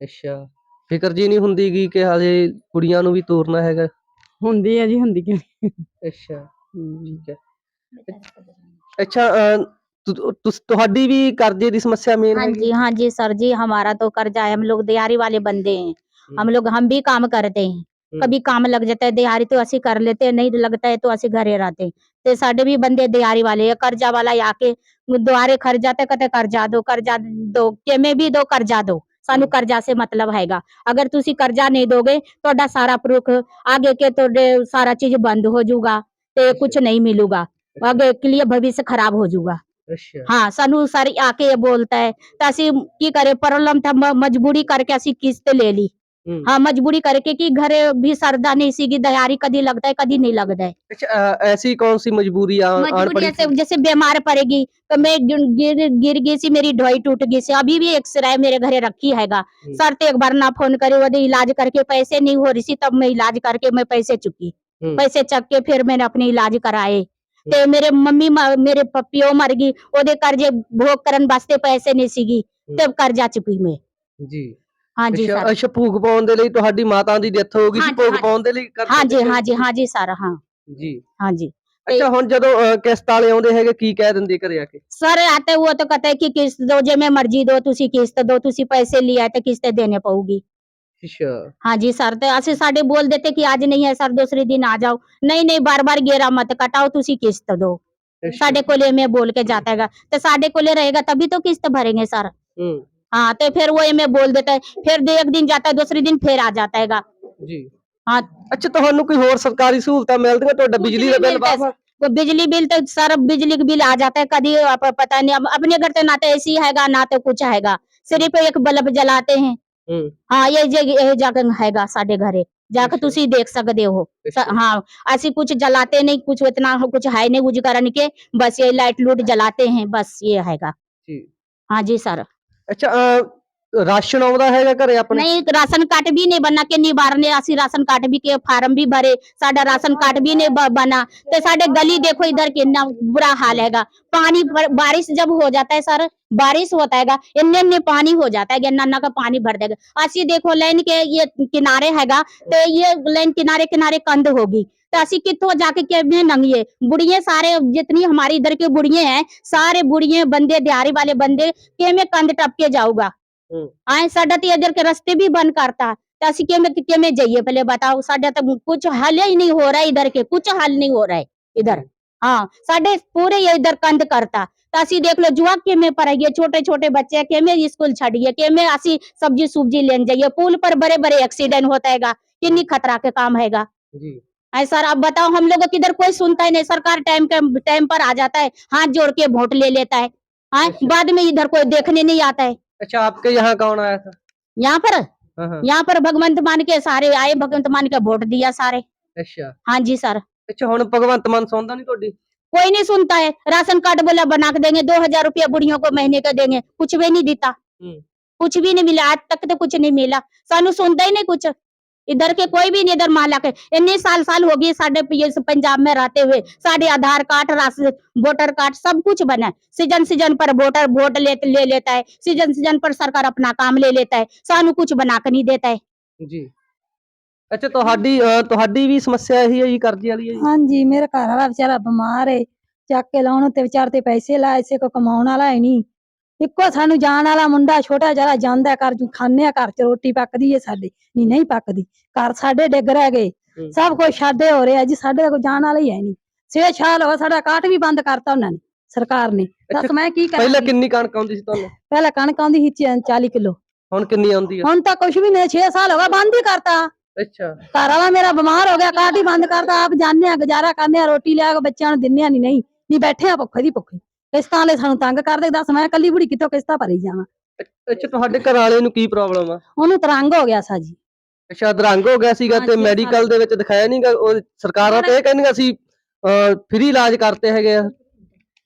ਅੱਛਾ ਫਿਕਰ ਜੀ ਨਹੀਂ ਹੁੰਦੀ ਗੀ ਕਿ ਹਾਲੇ ਕੁੜੀਆਂ ਨੂੰ ਵੀ ਤੋਰਨਾ ਹੈਗਾ ਹੁੰਦੀ ਹੈ ਜੀ ਹੁੰਦੀ ਕਿਉਂ ਨੀ? ਅੱਛਾ ਹੂੰ। ਠੀਕ ਹੈ ਅੱਛਾ ਅਹ, ਤੁ- ਤੁਸ- ਤੁਹਾਡੀ ਵੀ ਕਰਜ਼ੇ ਦੀ ਸਮੱਸਿਆ ਮੇਨ हाँ ਹੈਗੀ जी हाँ जी सर जी हमारा तो कर्जा है हम लोग दिहाड़ी वाले बंदे हैं हम लोग हम भी काम करते हैं कभी काम लग जाता है दिहाड़ी तो ਅਸੀਂ कर लेते हैं नहीं लगता है तो ਅਸੀਂ घरे रहते हैं ਤੇ ਸਾਡੇ ਵੀ ਬੰਦੇ ਦਿਹਾੜੀ ਵਾਲੇ ਆ ਕਰਜ਼ਾ ਵਾਲਾ ਆ ਕੇ ਦੁਆਰੇ ਕਰਜ਼ਾ ਤੇ ਕਤੇ ਕਰਜ਼ਾ ਦੋ ਕਰਜ਼ਾ ਦੋ ਕਿਵੇਂ ਵੀ ਦੋ ਕਰਜ਼ਾ ਦੋ ਸਾਨੂੰ ਕਰਜ਼ਾ ਸੇ ਮਤਲਬ ਹੈਗਾ। ਅਗਰ ਤੁਸੀਂ ਕਰਜ਼ਾ ਨਹੀਂ ਦੋਗੇ ਤੁਹਾਡਾ ਸਾਰਾ ਪ੍ਰੂਖ ਆਗੇ ਕੇ ਤੁਹਾਡੇ ਸਾਰਾ ਚੀਜ਼ ਬੰਦ ਹੋ ਜਾਊਗਾ ਤੇ ਕੁਝ ਨਹੀਂ ਮਿਲੂਗਾ। ਅੱਗੇ ਕੇ ਲਈ ਭਵਿੱਖ ਖਰਾਬ ਹੋ ਜਾਊਗਾ ਅੱਛਾ। ਹਾਂ ਸਾਨੂੰ ਸਾਰੀ ਆ ਕੇ ਇਹ ਬੋਲਤਾ ਹੈ ਤਾਂ ਅਸੀਂ ਕੀ ਕਰੇ ਪ੍ਰੋਬਲਮ ਤਾਂ ਮਜਬੂਰੀ ਕਰਕੇ ਅਸੀਂ ਕਿਸ਼ਤ ਲੈ ਲਈ। हम्म। हाँ मजबूरी करके कि घर भी सरदा नहीं सीगी दयारी कभी लगता है कभी नहीं लगता है। अच्छा ऐसी कौन सी मजबूरी जैसे जैसे बीमार पड़ेगी तो मैं गिर गिर गई सी मेरी ढोई टूट गई सी अभी भी एक्सरे मेरे घरे रखी हैगा। हम्म। सर तो एक बार ना फ़ोन करे वो तो इलाज करके पैसे नहीं हो रही सी तब मैं इलाज करके मैं पैसे चुकी। हम्म। पैसे चक के फिर मैंने अपने इलाज कराए। ते मेरे मम्मी मेरे पपियो मर गई ओदे तो कर्जे भोग करन वास्ते पैसे नहीं सीगी तब कर्जा चुकी मैं। जी। ਹਾਂਜੀ ਅੱਛਾ ਸਰ ਅੱਛਾ ਭੂਖ ਪਾਉਣ ਦੇ ਲਈ ਤੁਹਾਡੀ ਮਾਤਾ ਦੀ ਡੈਥ ਹੋ ਗਈ ਸੀ ਹਾਂਜੀ, ਭੂਖ ਹਾਂਜੀ। ਪਾਉਣ ਦੇ ਲਈ ਕਰਦੇ ਹਾਂਜੀ ਸੀਗੇ? ਹਾਂਜੀ ਹਾਂਜੀ ਸਰ ਹਾਂ ਜੀ ਹਾਂਜੀ ਅੱਛਾ ਹੁਣ ਜਦੋਂ ਅ, ਕਿਸ਼ਤ ਵਾਲੇ ਆਉਂਦੇ ਹੈਗੇ ਕੀ ਕਹਿ ਦਿੰਦੇ ਘਰੇ ਆ ਕੇ सर आते हुए तो कहते हैं कि किस्त दो जे में मर्जी दो तुसी किस्त दो तुसी पैसे लिया तो किस्त देने पड़ेगी ਅੱਛਾ हाँ जी सर तो ऐसे साढ़े बोल देते कि आज नहीं है सर दूसरे दिन आ जाओ नहीं नहीं बार बार गेरा मत कटाओ तुसी किस्त दो ਅੱਛਾ साढ़े कोले में बोल के जाता है तो साढ़े कोले रहेगा तभी तो किस्त भरेंगे सर ਹੂੰ हाँ तो फिर वो में बोल देता है फिर दो एक दिन जाता है दूसरे दिन फिर आ जाता है ਜੀ हाँ ਅੱਛਾ ਤੁਹਾਨੂੰ ਕੋਈ ਹੋਰ ਸਰਕਾਰੀ ਸਹੂਲਤਾਂ ਮਿਲਦੀਆਂ ਤੁਹਾਡਾ कुछ ਬਿਜਲੀ नहीं ਦਾ ਬਿੱਲ मिलता है ਵਾਪਸ वो बिजली बिल तो सर बिजली का बिल आ जाता है कभी आप पता नहीं अब अपने घर तो ना तो एसी हैगा ना तो कुछ हैगा सिर्फ एक बल्ब जलाते हैं ਹੂੰ हाँ ये जग- ये जगह हैगा साढ़े घरे जाकर अच्छा। तुसी देख सकते हो स- ਅੱਛਾ, हाँ ऐसी कुछ जलाते नहीं कुछ इतना कुछ है नहीं कुछ कारण के बस ये लाइट लूट जलाते हैं बस ये हैगा ਜੀ हाँ जी सर ਅੱਛਾ ਅ, ਰਾਸ਼ਨ ਆਉਂਦਾ ਹੈਗਾ ਘਰੇ ਆਪਣੇ नहीं राशन कार्ड भी नहीं बना के नहीं बारने असी राशन कार्ड भी के फार्म भी भरे साडा राशन कार्ड भी नहीं ब- बना तो साडे गली देखो इधर कितना बुरा हाल हैगा पानी भर- बारिश जब हो जाता है सर बारिश होता हैगा इन्ने इन्ने पानी हो जाता है नन्ना का पानी भर देगा असी देखो लाइन के ये किनारे हैगा तो ये लाइन किनारे किनारे कंध होगी तो असी कितों जाके के नंगिए बुढ़िए सारे जितनी हमारी इधर के बुढ़िए हैं सारे बुढ़िए बंदे दिहाड़ी वाले बंदे के में कंध टप के जाऊगा? हम्म। आए साडा तो इधर के रास्ते भी बंद करता। असी के में के में जाइए? पहले बताओ साडा तो कुछ हल ही नहीं हो रहा है इधर के कुछ हल नहीं हो रहा है इधर। हाँ साडे पूरे ये इधर कंध करता। तो असी देख लो जुआ के में पढ़ाइए? छोटे छोटे बच्चे के में स्कूल छड़िए? के में असी सब्ज़ी सुब्जी लेने जाइए? पुल पर बड़े बड़े एक्सीडेंट होता है किन्नी खतरा के काम हैगा? है सर अब बताओ हम लोग किधर कोई सुनता ही नहीं। सरकार टाइम टाइम पर आ जाता है हाथ जोड़ के वोट ले लेता है। हाँ अच्छा। बाद में इधर कोई देखने नहीं आता है। अच्छा आपके यहाँ कौन आया था? यहाँ पर? हाँ, हाँ। यहाँ पर भगवंत मान के सारे आए भगवंत मान के वोट दिया सारे। अच्छा। हाँ जी सर। अच्छा हम भगवंत मान सुनता नहीं थोड़ी कोई नहीं सुनता है। राशन कार्ड बोला बना के देंगे दो हज़ार रुपया बुढ़ियों को महीने का देंगे कुछ भी नहीं देता। हम्म। कुछ भी नहीं मिला आज तक तो कुछ नहीं मिला। सानू सुनता ही नहीं कुछ। इधर के कोई भी नहीं इधर महला के इतने साल साल हो गए साढ़े ये पंजाब में रहते हुए साढ़े Aadhaar card ration voter card सब कुछ बना है सीजन सीजन पर वोटर वोट ले, ले लेता है सीजन सीजन पर सरकार अपना काम ले लेता है सानू कुछ बना के नहीं देता है ਜੀ ਅੱਛਾ ਤੁਹਾਡੀ ਅ, ਤੁਹਾਡੀ ਵੀ ਸਮੱਸਿਆ ਇਹੀ ਹੈ ਜੀ ਕਰਜ਼ੇ ਵਾਲੀ ਹੈ ਜੀ ਹਾਂਜੀ ਮੇਰੇ ਘਰ ਵਾਲਾ ਵਿਚਾਰਾ ਬਿਮਾਰ ਏ ਚੱਕ ਕੇ ਲਾਉਣ ਤੇ ਵਿਚਾਰ ਤੇ ਪੈਸੇ ਲਾਏ ਸੇ ਕੋ ਕਮਾਉਣ ਵਾਲਾ ਹੈ ਨਹੀਂ ਇੱਕੋ ਸਾਨੂੰ ਜਾਣ ਵਾਲਾ ਮੁੰਡਾ ਛੋਟਾ ਜਿਹਾ ਜਾਂਦਾ ਘਰ ਚ ਖਾਂਦੇ ਆ ਘਰ ਚ ਰੋਟੀ ਪੱਕਦੀ ਏ ਸਾਡੇ। ਨਹੀਂ ਨਹੀਂ ਪੱਕਦੀ। ਘਰ ਸਾਡੇ ਡਿੱਗ ਰਹਿ ਗਏ। ਸਭ ਕੁਝ ਛਾੜੇ ਹੋ ਰਿਹਾ ਜੀ ਸਾਡੇ ਕੋਲ ਜਾਣ ਵਾਲਾ ਹੀ ਹੈ ਨਹੀਂ। ਛੇ ਸਾਲ ਹੋ ਸਾਡਾ ਕਾਟ ਵੀ ਬੰਦ ਕਰਤਾ ਉਹਨਾਂ ਨੇ ਸਰਕਾਰ ਨੇ। ਦੱਸ ਮੈਂ ਕੀ ਕਰਾਂ ਪਹਿਲਾਂ ਕਿੰਨੀ ਕਣਕ ਆਉਂਦੀ ਸੀ ਤੁਹਾਨੂੰ? ਪਹਿਲਾਂ ਕਣਕ ਆਉਂਦੀ ਸੀ 40 ਕਿਲੋ। ਹੁਣ ਕਿੰਨੀ ਆਉਂਦੀ ਹੈ ਹੁਣ ਤਾਂ ਕੁਝ ਵੀ ਨਹੀਂ 6 ਸਾਲ ਹੋ ਗਏ ਬੰਦ ਹੀ ਕਰਤਾ। ਅੱਛਾ। ਘਰ ਵਾਲਾ ਮੇਰਾ ਬਿਮਾਰ ਹੋ ਗਿਆ ਕਾਟ ਹੀ ਬੰਦ ਕਰਤਾ। ਆਪ ਜਾਣੇ ਆ ਗੁਜ਼ਾਰਾ ਕਰਨੇ ਆ ਰੋਟੀ ਲਿਆ ਕੇ ਬੱਚਿਆਂ ਨੂੰ ਦਿੰਨੇ ਆ ਨਹੀਂ ਨਹੀਂ। ਨਹੀਂ ਬੈਠੇ ਆ ਭੁੱਖੇ ਦੀ ਭੁੱਖੇ। ਕਿਸ਼ਤਾਂ ਵਾਲੇ ਸਾਨੂੰ ਤੰਗ ਕਰਦੇ ਦੱਸ ਮੈਂ ਕੱਲੀ ਬੁੜੀ ਕਿੱਥੋਂ ਕਿਸ਼ਤਾਂ ਭਰੀ ਜਾਵਾਂ? ਅੱਛਾ ਤੁਹਾਡੇ ਘਰ ਵਾਲੇ ਨੂੰ ਕੀ ਪ੍ਰੋਬਲਮ ਆ? ਉਹਨੂੰ ਤਰੰਗ ਹੋ ਗਿਆ ਸਾ ਜੀ। ਅੱਛਾ ਅਧਰੰਗ ਹੋ ਗਿਆ ਸੀਗਾ ਤੇ ਮੈਡੀਕਲ ਦੇ ਵਿੱਚ ਦਿਖਾਇਆ ਨਹੀਂਗਾ ਉਹ ਸਰਕਾਰਾਂ ਤੇ ਇਹ ਕਹਿੰਦੀਆਂ ਸੀ ਫ੍ਰੀ ਇਲਾਜ ਕਰਤੇ ਹੈਗੇ ਆ।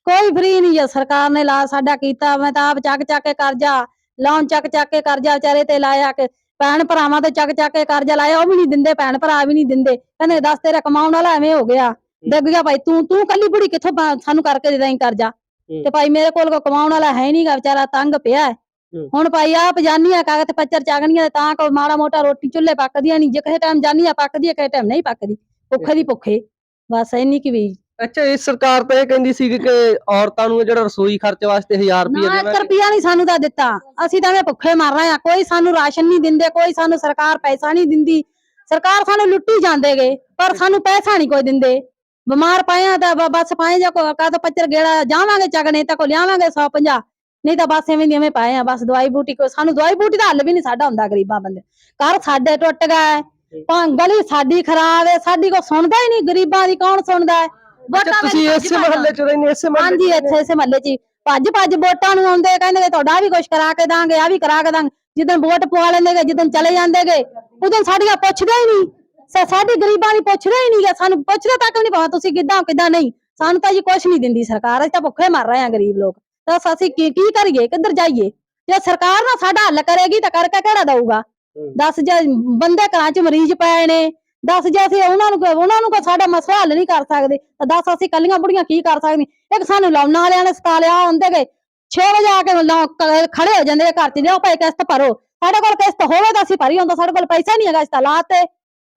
ਕੋਈ ਫਰੀ ਨਹੀਂ ਆ ਸਰਕਾਰ ਨੇ ਲਾ ਸਾਡਾ ਕੀਤਾ ਮੈਂ ਤਾਂ ਆਪ ਚੱਕ ਚੱਕ ਕੇ ਕਰਜ਼ਾ ਲੋਨ ਚੱਕ ਚੱਕ ਕੇ ਕਰਜ਼ਾ ਵਿਚਾਰੇ ਤੇ ਲਾਇਆ ਕਿ ਭੈਣ ਭਰਾਵਾਂ ਤੇ ਚੱਕ ਚੱਕ ਕੇ ਕਰਜ਼ਾ ਲਾਇਆ ਉਹ ਵੀ ਨਹੀਂ ਦਿੰਦੇ ਭੈਣ ਭਰਾ ਵੀ ਨਹੀਂ ਦਿੰਦੇ। ਕਹਿੰਦੇ ਦੱਸ ਤੇਰਾ ਕਮਾਉਣ ਵਾਲਾ ਐਵੇਂ ਹੋ ਗਿਆ। ਡਿੱਗ ਗਿਆ ਭਾਈ ਤੂੰ ਤੂੰ ਕੱਲੀ ਬੁੜੀ ਕਿੱਥੋਂ ਸਾਨੂੰ ਕਰਕੇ ਦੇ ਦੇਈਂ ਕਰਜ਼ਾ। ਤੇ ਭਾਈ ਮੇਰੇ ਕੋਲ ਕੋ ਕਮਾਉਣ ਵਾਲਾ ਹੈ ਨਹੀਂਗਾ ਵਿਚਾਰਾ ਤੰਗ ਪਿਆ ਹੈ। ਹੂੰ। ਹੁਣ ਭਾਈ ਆ ਕਾਗਜ਼ ਪੱਚਰ ਚਾਗਣੀਆਂ ਤੇ ਕੋ ਮਾੜਾ ਮੋਟਾ ਰੋਟੀ ਚੁੱਲ੍ਹੇ ਪੱਕਦੀਆਂ ਨਹੀਂ ਜੇ ਕਿਸੇ ਟਾਈਮ ਜਾਨੀ ਆ ਪੱਕਦੀ ਆ ਕਿਸੇ ਟਾਈਮ ਨਹੀਂ ਪੱਕਦੀ। ਭੁੱਖੇ ਦੀ ਭੁੱਖੇ ਬਸ ਇੰਨੀ ਕੀ ਵੀ। ਅੱਛਾ ਇਹ ਸਰਕਾਰ ਤਾਂ ਇਹ ਕਹਿੰਦੀ ਸੀ ਕਿ ਔਰਤਾਂ ਨੂੰ ਜਿਹੜਾ ਰਸੋਈ ਖਰਚ ਵਾਸਤੇ 1000 ਰੁਪਏ ਦੇਣਾ ਰੁਪਿਆ ਨਹੀਂ ਸਾਨੂੰ ਤਾਂ ਦਿੱਤਾ। ਅਸੀਂ ਤਾਂ ਭੁੱਖੇ ਮਰ ਰਹੇ ਆ। ਕੋਈ ਸਾਨੂੰ ਰਾਸ਼ਨ ਨਹੀਂ ਦਿੰਦੇ ਕੋਈ ਸਾਨੂੰ ਸਰਕਾਰ ਪੈਸਾ ਨਹੀਂ ਦਿੰਦੀ। ਸਰਕਾਰ ਸਾਨੂੰ ਲੁੱਟੀ ਜਾਂਦੇਗੇ ਪਰ ਸਾਨੂੰ ਪੈਸਾ ਨਹੀਂ ਕੋਈ ਦਿੰਦੇ। ਬਿਮਾਰ ਪਏ ਆ ਤਾਂ ਬ- ਬਸ ਪਾਏ ਜਾ ਕੋ ਕਾ ਤਾਂ ਪੱਚਰ ਗੇੜਾ ਜਾਵਾਂਗੇ ਚੱਕਣੇ ਤਾਂ ਕੋ ਲਿਆਵਾਂਗੇ 150 ਨਹੀਂ ਤਾਂ ਬਸ ਐਵੇਂ ਦੀ ਐਵੇਂ ਪਾਏ ਆ ਬਸ ਦਵਾਈ ਬੂਟੀ ਕੋ ਸਾਨੂੰ ਦਵਾਈ ਬੂਟੀ ਦਾ ਹੱਲ ਵੀ ਨਹੀਂ ਸਾਡਾ ਹੁੰਦਾ ਗਰੀਬਾਂ ਬੰਦੇ। ਘਰ ਸਾਡੇ ਟੁੱਟ ਗਏ ਭਾਂ ਗਲੀ ਸਾਡੀ ਖਰਾਬ ਹੈ ਸਾਡੀ ਕੋ ਸੁਣਦਾ ਹੀ ਨਹੀਂ ਗਰੀਬਾਂ ਦੀ ਕੌਣ ਸੁਣਦਾ ਹੈ? ਅੱਛਾ ਵੋਟਾਂ ਤੁਸੀਂ ਵੇਲੇ ਇਸੇ ਭੱਜ ਮਹੱਲੇ ਚ ਰਹਿੰਦੇ ਇਸੇ ਮਹੱਲੇ ਹਾਂਜੀ ਇੱਥੇ ਇਸੇ ਮਹੱਲੇ 'ਚ ਹੀ। ਭੱਜ ਭੱਜ ਵੋਟਾਂ ਨੂੰ ਆਉਂਦੇ ਕਹਿੰਦੇ ਕਿ ਤੁਹਾਡਾ ਵੀ ਕੁਝ ਕਰਾ ਕੇ ਦਾਂਗੇ ਆ ਵੀ ਕਰਾ ਕੇ ਦਾਂਗੇ। ਜਿੱਦਣ ਵੋਟ ਪਵਾ ਲੈਂਦੇਗੇ ਜਿੱਦਣ ਚਲੇ ਜਾਂਦੇਗੇ ਉਦੋਂ ਸਾਡੀਆਂ ਪੁੱਛਦੇ ਹੀ ਨਹੀਂ। ਸਾ- ਸਾਡੀ ਗਰੀਬਾਂ ਦੀ ਪੁੱਛਦੇ ਹੀ ਨਹੀਂਗੇ ਸਾਨੂੰ ਪੁੱਛਦੇ ਤੱਕ ਨਹੀਂ ਪਤਾ ਤੁਸੀਂ ਕਿੱਦਾਂ ਕਿੱਦਾਂ ਨਹੀਂ। ਸਾਨੂੰ ਤਾਂ ਜੀ ਕੁਝ ਨਹੀਂ ਦਿੰਦੀ ਸਰਕਾਰ ਅਸੀਂ ਤਾਂ ਭੁੱਖੇ ਮਰ ਰਹੇ ਹਾਂ ਗਰੀਬ ਲੋਕ। ਤਾਂ ਅਸੀਂ ਕੀ ਕੀ ਕਰੀਏ ਕਿੱਧਰ ਜਾਈਏ? ਜੇ ਸਰਕਾਰ ਨਾ ਸਾਡਾ ਹੱਲ ਕਰੇਗੀ ਤਾਂ ਕਰਕੇ ਕਿਹੜਾ ਦਊਗਾ? ਦੱਸ ਜੇ ਬੰਦੇ ਘਰਾਂ 'ਚ ਮਰੀਜ਼ ਪਏ ਨੇ ਦੱਸ ਜੇ ਅਸੀਂ ਉਹਨਾਂ ਨੂੰ ਉਹਨਾਂ ਨੂੰ ਕੋਈ ਸਾਡਾ ਮਸਲਾ ਹੱਲ ਨਹੀਂ ਕਰ ਸਕਦੇ ਤਾਂ ਦੱਸ ਅਸੀਂ ਕੱਲੀਆਂ ਬੁੜੀਆਂ ਕੀ ਕਰ ਸਕਦੀਆਂ ਇੱਕ ਸਾਨੂੰ ਲਾਉਣਾ ਵਾਲਿਆਂ ਨੇ ਸਤਾ ਲਿਆ ਹੁੰਦੇ ਗਏ। 6 ਵਜੇ ਆ ਕੇ ਕ- ਖੜੇ ਹੋ ਜਾਂਦੇ ਆ ਘਰ 'ਚ ਲਿਓ ਭਾਈ ਕਿਸ਼ਤ ਭਰੋ। ਸਾਡੇ ਕੋਲ ਕਿਸ਼ਤ ਹੋਵੇ ਤਾਂ ਅਸੀਂ ਭਰੀ ਹੁੰਦਾ ਸਾਡੇ ਕੋਲ ਪੈਸਾ ਨਹੀਂ ਹੈਗਾ ਅਸੀਂ ਤਾਂ ਲਾਤੇ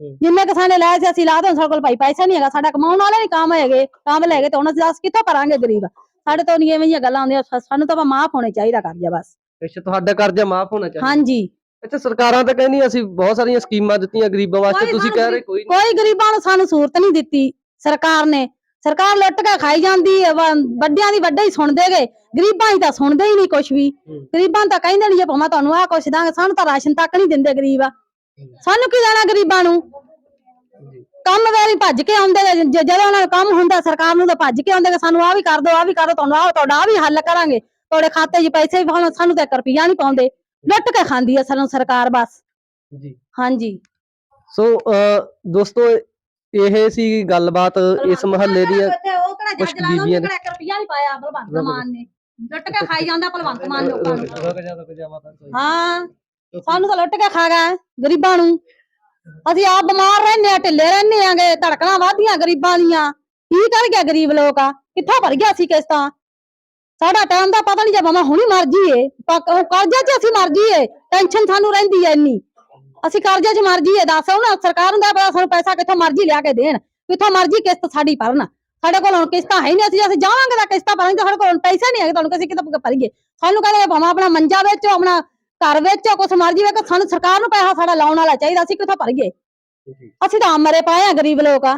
ਜਿੰਨੇ ਸਾਡੇ ਲਾਏ ਸੀ ਅਸੀਂ ਲਾ ਦੇ ਸਾਡੇ ਕੋਲ ਭਾਈ ਪੈਸਾ ਨਹੀਂ ਹੈਗਾ ਸਾਡਾ ਕਮਾਉਣ ਵਾਲੇ ਨਹੀਂ ਕੰਮ ਹੈਗੇ ਕੰਮ ਲੈ ਗਏ ਤੇ ਹੁਣ ਅਸੀਂ ਦੱਸ ਕਿੱਥੋਂ ਭਰਾਂਗੇ ਗਰੀਬ? ਸਾਡੇ ਤੋਂ ਨਹੀਂ ਐਵੇਂ ਗੱਲਾਂ ਆਉਂਦੀਆਂ ਸਾਨੂੰ ਤਾਂ ਮਾਫ ਹੋਣੇ ਚਾਹੀਦਾ ਕਰਜ਼ਾ ਬਸ। ਅੱਛਾ ਤੁਹਾਡਾ ਕਰਜ਼ਾ ਮਾਫ ਹੋਣਾ ਚਾਹੀਦਾ। ਹਾਂਜੀ। ਅੱਛਾ ਸਰਕਾਰਾਂ ਤਾਂ ਕਹਿੰਦੀਆਂ ਅਸੀਂ ਬਹੁਤ ਸਾਰੀਆਂ ਸਕੀਮਾਂ ਦਿੱਤੀਆਂ ਗਰੀਬਾਂ ਵਾਸਤੇ ਤੁਸੀਂ ਕਹਿ ਰਹੇ ਕੋਈ ਨਹੀਂ ਕੋਈ ਗਰੀਬਾਂ ਨੂੰ ਸਾਨੂੰ ਸਹੂਲਤ ਨਹੀਂ ਦਿੱਤੀ ਸਰਕਾਰ ਨੇ। ਸਰਕਾਰ ਲੁੱਟ ਕੇ ਖਾਈ ਜਾਂਦੀ ਹੈ ਵੱਡਿਆਂ ਦੀ ਵੱਡੇ ਹੀ ਸੁਣਦੇ ਗਏ ਗਰੀਬਾਂ ਹੀ ਤਾਂ ਸੁਣਦੇ ਹੀ ਨਹੀਂ ਕੁਛ ਵੀ। ਗਰੀਬਾਂ ਨੂੰ ਤਾਂ ਕਹਿੰਦੇ ਨਹੀਂ ਜੇ ਭਾਵੇਂ ਤੁਹਾਨੂੰ ਆਹ ਕੁਛ ਦਾਂਗੇ ਸਾਨੂੰ ਤਾਂ ਰਾਸ਼ਨ ਤੱਕ ਨਹੀਂ ਦਿੰਦੇ ਗਰੀਬ। ਆ ਸਾਨੂੰ ਕੀ ਦੇਣਾ ਗਰੀਬਾਂ ਨੂੰ? ਕੰਮ ਵੇਲੇ ਭੱਜ ਕੇ ਆਉਂਦੇ ਜ- ਜਦੋਂ ਉਹਨਾਂ ਨੂੰ ਕੰਮ ਹੁੰਦਾ ਸਰਕਾਰ ਨੂੰ ਤਾਂ ਭੱਜ ਕੇ ਆਉਂਦੇ ਗੇ, ਸਾਨੂੰ ਆਹ ਵੀ ਕਰ ਦਿਓ ਆਹ ਵੀ ਕਰ ਦਿਓ ਤੁਹਾਨੂੰ ਆਹ ਤੁਹਾਡਾ ਆਹ ਵੀ ਹੱਲ ਕਰਾਂਗੇ। ਤੁਹਾਡੇ ਖਾਤੇ 'ਚ ਪੈਸੇ ਵੀ ਪਾਉਣ ਸਾਨੂੰ ਤਾਂ 1 ਰੁਪਿਆ ਨਹੀਂ ਪਾਉਂਦੇ। ਲੁੱਟ ਕੇ ਖਾਂਦੀ ਆ ਸਾਨੂੰ ਸਰਕਾਰ ਬਸ। ਜੀ। ਹਾਂਜੀ। ਸੋ ਅਹ, ਦੋਸਤੋ ਇਹ ਸੀ ਗੱਲਬਾਤ ਇਸ ਮਹੱਲੇ ਦੀਆਂ ਉਹ ਕਿਹੜਾ ਕੁਛ ਜੱਜ ਲਾਉਣਾ ਉਹਨੇ ਬੀਬੀਆਂ ਨੇ- ਕਿਹੜਾ ਇੱਕ ਨਹੀਂ ਪਾਇਆ ਭਗਵੰਤ ਰੁਕ ਮਾਨ ਨੇ। ਲੁੱਟ ਕੇ ਖਾਈ ਜਾਂਦਾ ਭਗਵੰਤ ਮਾਨ ਲੋਕਾਂ ਨੂੰ। ਰੁਕ ਜਾ ਰੁਕ ਜਾ ਮਾਤਾ ਕੋਈ ਹਾਂ। ਸਾਨੂੰ ਤਾਂ ਲੁੱਟ ਕੇ ਖਾ ਗਿਆ ਗਰੀਬਾਂ ਨੂੰ। ਅਸੀਂ ਆਪ ਬਿਮਾਰ ਰਹਿੰਦੇ ਆ ਢਿੱਲੇ ਰਹਿੰਦੇ ਆਂਗੇ ਧੜਕਣਾ ਵਾਧੀਆਂ ਗਰੀਬਾਂ ਦੀਆਂ। ਕੀ ਕਰ ਗਿਆ ਗਰੀਬ ਲੋਕ ਆ? ਕਿੱਥੋਂ ਭਰ ਗਿਆ ਸੀ ਕਿਸ਼ਤਾਂ? ਸਾਡਾ ਟਾਈਮ ਦਾ ਪਤਾ ਨਹੀਂ ਜੇ ਮਮਾ ਹੁਣੀ ਮਰ ਜੀਏ ਕਰਜ਼ੇ 'ਚ ਅਸੀਂ ਮਰ ਜੀਏ ਟੈਨਸ਼ਨ ਸਾਨੂੰ ਰਹਿੰਦੀ ਐ ਇੰਨੀ। ਅਸੀਂ ਕਰਜ਼ੇ 'ਚ ਮਰ ਜੀਏ ਦੱਸ ਉਹਨਾਂ ਸਰਕਾਰ ਨੂੰ ਦਾ ਪਤਾ ਸਾਨੂੰ ਪੈਸਾ ਕਿੱਥੋਂ ਮਰਜ਼ੀ ਲਿਆ ਕੇ ਦੇਣ, ਕਿੱਥੋਂ ਮਰਜ਼ੀ ਕਿਸ਼ਤ ਸਾਡੀ ਭਰਨ। ਸਾਡੇ ਕੋਲ ਹੁਣ ਕਿਸ਼ਤਾਂ ਹੈ ਹੀ ਨਹੀਂ, ਅਸੀਂ ਅਸੀਂ ਜਾਵਾਂਗੇ ਤਾਂ ਕਿਸ਼ਤਾਂ ਭਰਾਂਗੇ, ਸਾਡੇ ਕੋਲ ਪੈਸਾ ਪੈਸੇ ਨਹੀਂ ਹੈਗੇ, ਤੁਹਾਨੂੰ ਕਿਸੇ ਕਿਤੇ ਭਰੀਏ। ਸਾਨੂੰ ਕਹਿੰਦੇ ਭਾਵੇਂ ਆਪਣਾ ਮੰਜਾ ਵੇਚੋ, ਆਪਣਾ ਘਰ ਵੇਚੋ ਕੁਛ ਮਰਜ਼ੀ ਵੇਚੋ ਸਾਨੂੰ ਸਰਕਾਰ ਨੂੰ ਪੈਸਾ ਸਾਡਾ ਲਾਉਣ ਵਾਲਾ ਚਾਹੀਦਾ ਅਸੀਂ ਕਿੱਥੋਂ ਭਰੀਏ? ਅਸੀਂ ਤਾਂ ਮਰੇ ਪਏ ਆ ਗਰੀਬ ਲੋਕ ਆ।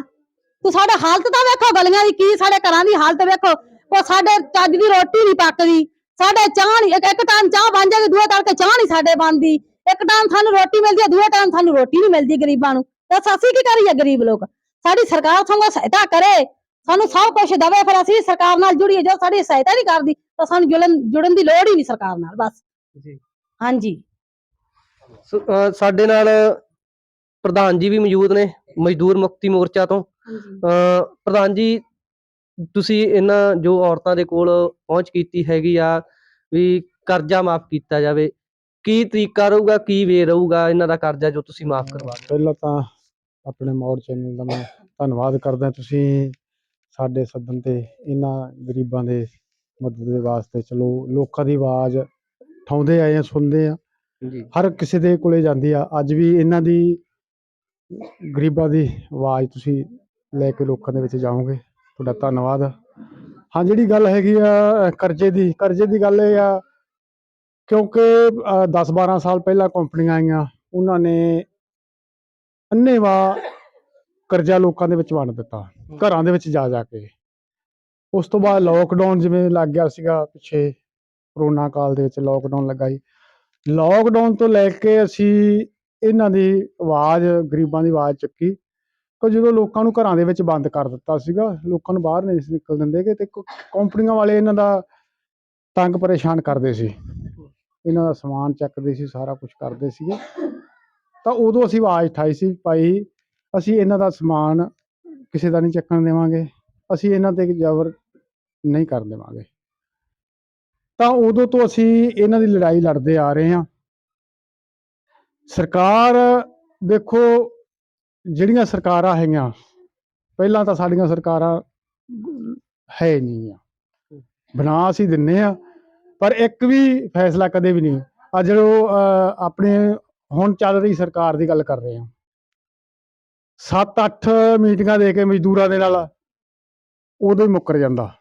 ਤੂੰ ਸਾਡਾ ਹਾਲਤ ਤਾਂ ਵੇਖੋ ਗਲੀਆਂ ਦੀ ਕੀ ਸਾਡੇ ਘਰਾਂ ਦੀ ਹਾਲਤ ਵੇਖੋ। ਉਹ ਸਾਡੇ ਚੱਜ ਦੀ ਰੋਟੀ ਨਹੀਂ ਪੱਕਦੀ। ਸਾਡੇ ਚਾਹ ਨਹੀਂ ਇੱਕ ਇੱਕ ਟਾਈਮ ਚਾਹ ਬਣ ਜਾਏਗੀ ਦੂਏ ਤੜਕੇ ਚਾਹ ਨਹੀਂ ਸਾਡੇ ਬਣਦੀ। ਇੱਕ ਟਾਈਮ ਸਾਨੂੰ ਰੋਟੀ ਮਿਲਦੀ ਹੈ ਦੂਏ ਟਾਈਮ ਸਾਨੂੰ ਰੋਟੀ ਨਹੀਂ ਮਿਲਦੀ ਗਰੀਬਾਂ ਨੂੰ। ਦੱਸ ਅਸੀਂ ਕੀ ਕਰੀਏ ਗਰੀਬ ਲੋਕ? ਸਾਡੀ ਸਰਕਾਰ ਸੰਗੋ ਸਹਾਇਤਾ ਕਰੇ। ਸਾਨੂੰ ਸਭ ਕੁਝ ਦਵੇ ਫਿਰ ਅਸੀਂ ਸਰਕਾਰ ਨਾਲ ਜੁੜੀਏ। ਜੋ ਸਾਡੀ ਸਹਾਇਤਾ ਨਹੀਂ ਕਰਦੀ ਤਾਂ ਸਾਨੂੰ ਜੁੜਨ ਜੁੜਨ ਦੀ ਲੋੜ ਹੀ ਨਹੀਂ ਸਰਕਾਰ ਨਾਲ ਬਸ। ਜੀ। ਹਾਂਜੀ। ਸੋ, ਸਾਡੇ ਨਾਲ ਪ੍ਰਧਾਨ ਜੀ ਵੀ ਮੌਜੂਦ ਨੇ ਮਜ਼ਦੂਰ ਮੁਕਤੀ ਮੋਰਚਾ ਤੋਂ। ਪ੍ਰਧਾਨ ਜੀ ਤੁਸੀਂ ਇਹਨਾਂ ਜੋ ਔਰਤਾਂ ਦੇ ਕੋਲ ਪਹੁੰਚ ਕੀਤੀ ਹੈਗੀ ਆ ਵੀ ਕਰਜ਼ਾ ਮਾਫ ਕੀਤਾ ਜਾਵੇ ਕੀ ਤਰੀਕਾ ਰਹੂਗਾ ਕੀ ਵੇ ਰਹੂਗਾ ਇਹਨਾਂ ਦਾ ਕਰਜ਼ਾ ਜੋ ਤੁਸੀਂ ਮਾਫ ਕਰਵਾ ਦਿਓ ਪਹਿਲਾਂ ਤਾਂ ਆਪਣੇ ਮੌੜ ਚੈਨਲ ਦਾ ਮੈਂ ਧੰਨਵਾਦ ਕਰਦਾ ਤੁਸੀਂ ਸਾਡੇ ਸੱਦਣ ਤੇ ਇਹਨਾਂ ਗਰੀਬਾਂ ਦੇ ਮਦਦ ਦੇ ਵਾਸਤੇ ਚਲੋ ਲੋਕਾਂ ਦੀ ਆਵਾਜ਼ ਉਠਾਉਂਦੇ ਆਏ ਆ ਸੁਣਦੇ ਆ। ਜੀ। ਹਰ ਕਿਸੇ ਦੇ ਕੋਲੇ ਜਾਂਦੀ ਆ। ਅੱਜ ਵੀ ਇਹਨਾਂ ਦੀ ਗਰੀਬਾਂ ਦੀ ਆਵਾਜ਼ ਤੁਸੀਂ ਲੈ ਕੇ ਲੋਕਾਂ ਦੇ ਵਿੱਚ ਜਾਓਗੇ। ਤੁਹਾਡਾ ਧੰਨਵਾਦ। ਹਾਂ ਜਿਹੜੀ ਗੱਲ ਹੈਗੀ ਆ ਕਰਜ਼ੇ ਦੀ ਕਰਜ਼ੇ ਦੀ ਗੱਲ ਇਹ ਆ ਕਿਉਂਕਿ 10 12 ਸਾਲ ਪਹਿਲਾਂ ਕੰਪਨੀਆਂ ਆਈਆਂ ਉਹਨਾਂ ਨੇ ਅੰਨੇਵਾਹ ਕਰਜ਼ਾ ਲੋਕਾਂ ਦੇ ਵਿੱਚ ਵੰਡ ਦਿੱਤਾ ਘਰਾਂ ਦੇ ਵਿੱਚ ਜਾ ਜਾ ਕੇ। ਉਸ ਤੋਂ ਬਾਅਦ ਲੋਕਡਾਊਨ ਜਿਵੇਂ ਲੱਗ ਗਿਆ ਸੀਗਾ ਪਿੱਛੇ ਕਰੋਨਾ ਕਾਲ ਦੇ ਵਿੱਚ ਲੋਕਡਾਊਨ ਲੱਗਾ ਸੀ ਲੋਕਡਾਊਨ ਤੋਂ ਲੈ ਕੇ ਅਸੀਂ ਇਹਨਾਂ ਦੀ ਆਵਾਜ਼, ਗਰੀਬਾਂ ਦੀ ਆਵਾਜ਼ ਚੱਕੀ। ਕਿ ਜਦੋਂ ਲੋਕਾਂ ਨੂੰ ਘਰਾਂ ਦੇ ਵਿੱਚ ਬੰਦ ਕਰ ਦਿੱਤਾ ਸੀਗਾ, ਲੋਕਾਂ ਨੂੰ ਬਾਹਰ ਨਹੀਂ ਸੀ ਨਿਕਲ ਦਿੰਦੇ ਗੇ ਤੇ ਕੰਪਨੀਆਂ ਵਾਲੇ ਇਹਨਾਂ ਦਾ ਤੰਗ ਪਰੇਸ਼ਾਨ ਕਰਦੇ ਸੀ। ਇਹਨਾਂ ਦਾ ਸਮਾਨ ਚੱਕਦੇ ਸੀ, ਸਾਰਾ ਕੁਝ ਕਰਦੇ ਸੀਗੇ। ਤਾਂ ਉਦੋਂ ਅਸੀਂ ਆਵਾਜ਼ ਉਠਾਈ ਸੀ, ਭਾਈ ਅਸੀਂ ਇਹਨਾਂ ਦਾ ਸਮਾਨ ਕਿਸੇ ਦਾ ਨਹੀਂ ਚੱਕਣ ਦੇਵਾਂਗੇ। ਅਸੀਂ ਇਹਨਾਂ ਤੇ ਜ਼ਬਰ ਨਹੀਂ ਕਰਨ ਦੇਵਾਂਗੇ। ਤਾਂ ਉਦੋਂ ਤੋਂ ਅਸੀਂ ਇਹਨਾਂ ਦੀ ਲੜਾਈ ਲੜਦੇ ਆ ਰਹੇ ਹਾਂ। ਸਰਕਾਰ ਦੇਖੋ ਜਿਹੜੀਆਂ ਸਰਕਾਰਾਂ ਹੈਗੀਆਂ ਪਹਿਲਾਂ ਤਾਂ ਸਾਡੀਆਂ ਸਰਕਾਰਾਂ ਹੈ ਨਹੀਂ ਆ। ਬਣਾ ਅਸੀਂ ਦਿੰਨੇ ਆ ਪਰ ਇੱਕ ਵੀ ਫੈਸਲਾ ਕਦੇ ਵੀ ਨਹੀਂ। ਆ ਜਦੋਂ ਆਪਣੇ ਹੁਣ ਚੱਲ ਰਹੀ ਸਰਕਾਰ ਦੀ ਗੱਲ ਕਰ ਰਹੇ ਹਾਂ। 7-8 ਮੀਟਿੰਗਾਂ ਦੇ ਕੇ ਮਜ਼ਦੂਰਾਂ ਦੇ ਨਾਲ ਉਦੋਂ ਹੀ ਮੁੱਕਰ ਜਾਂਦਾ।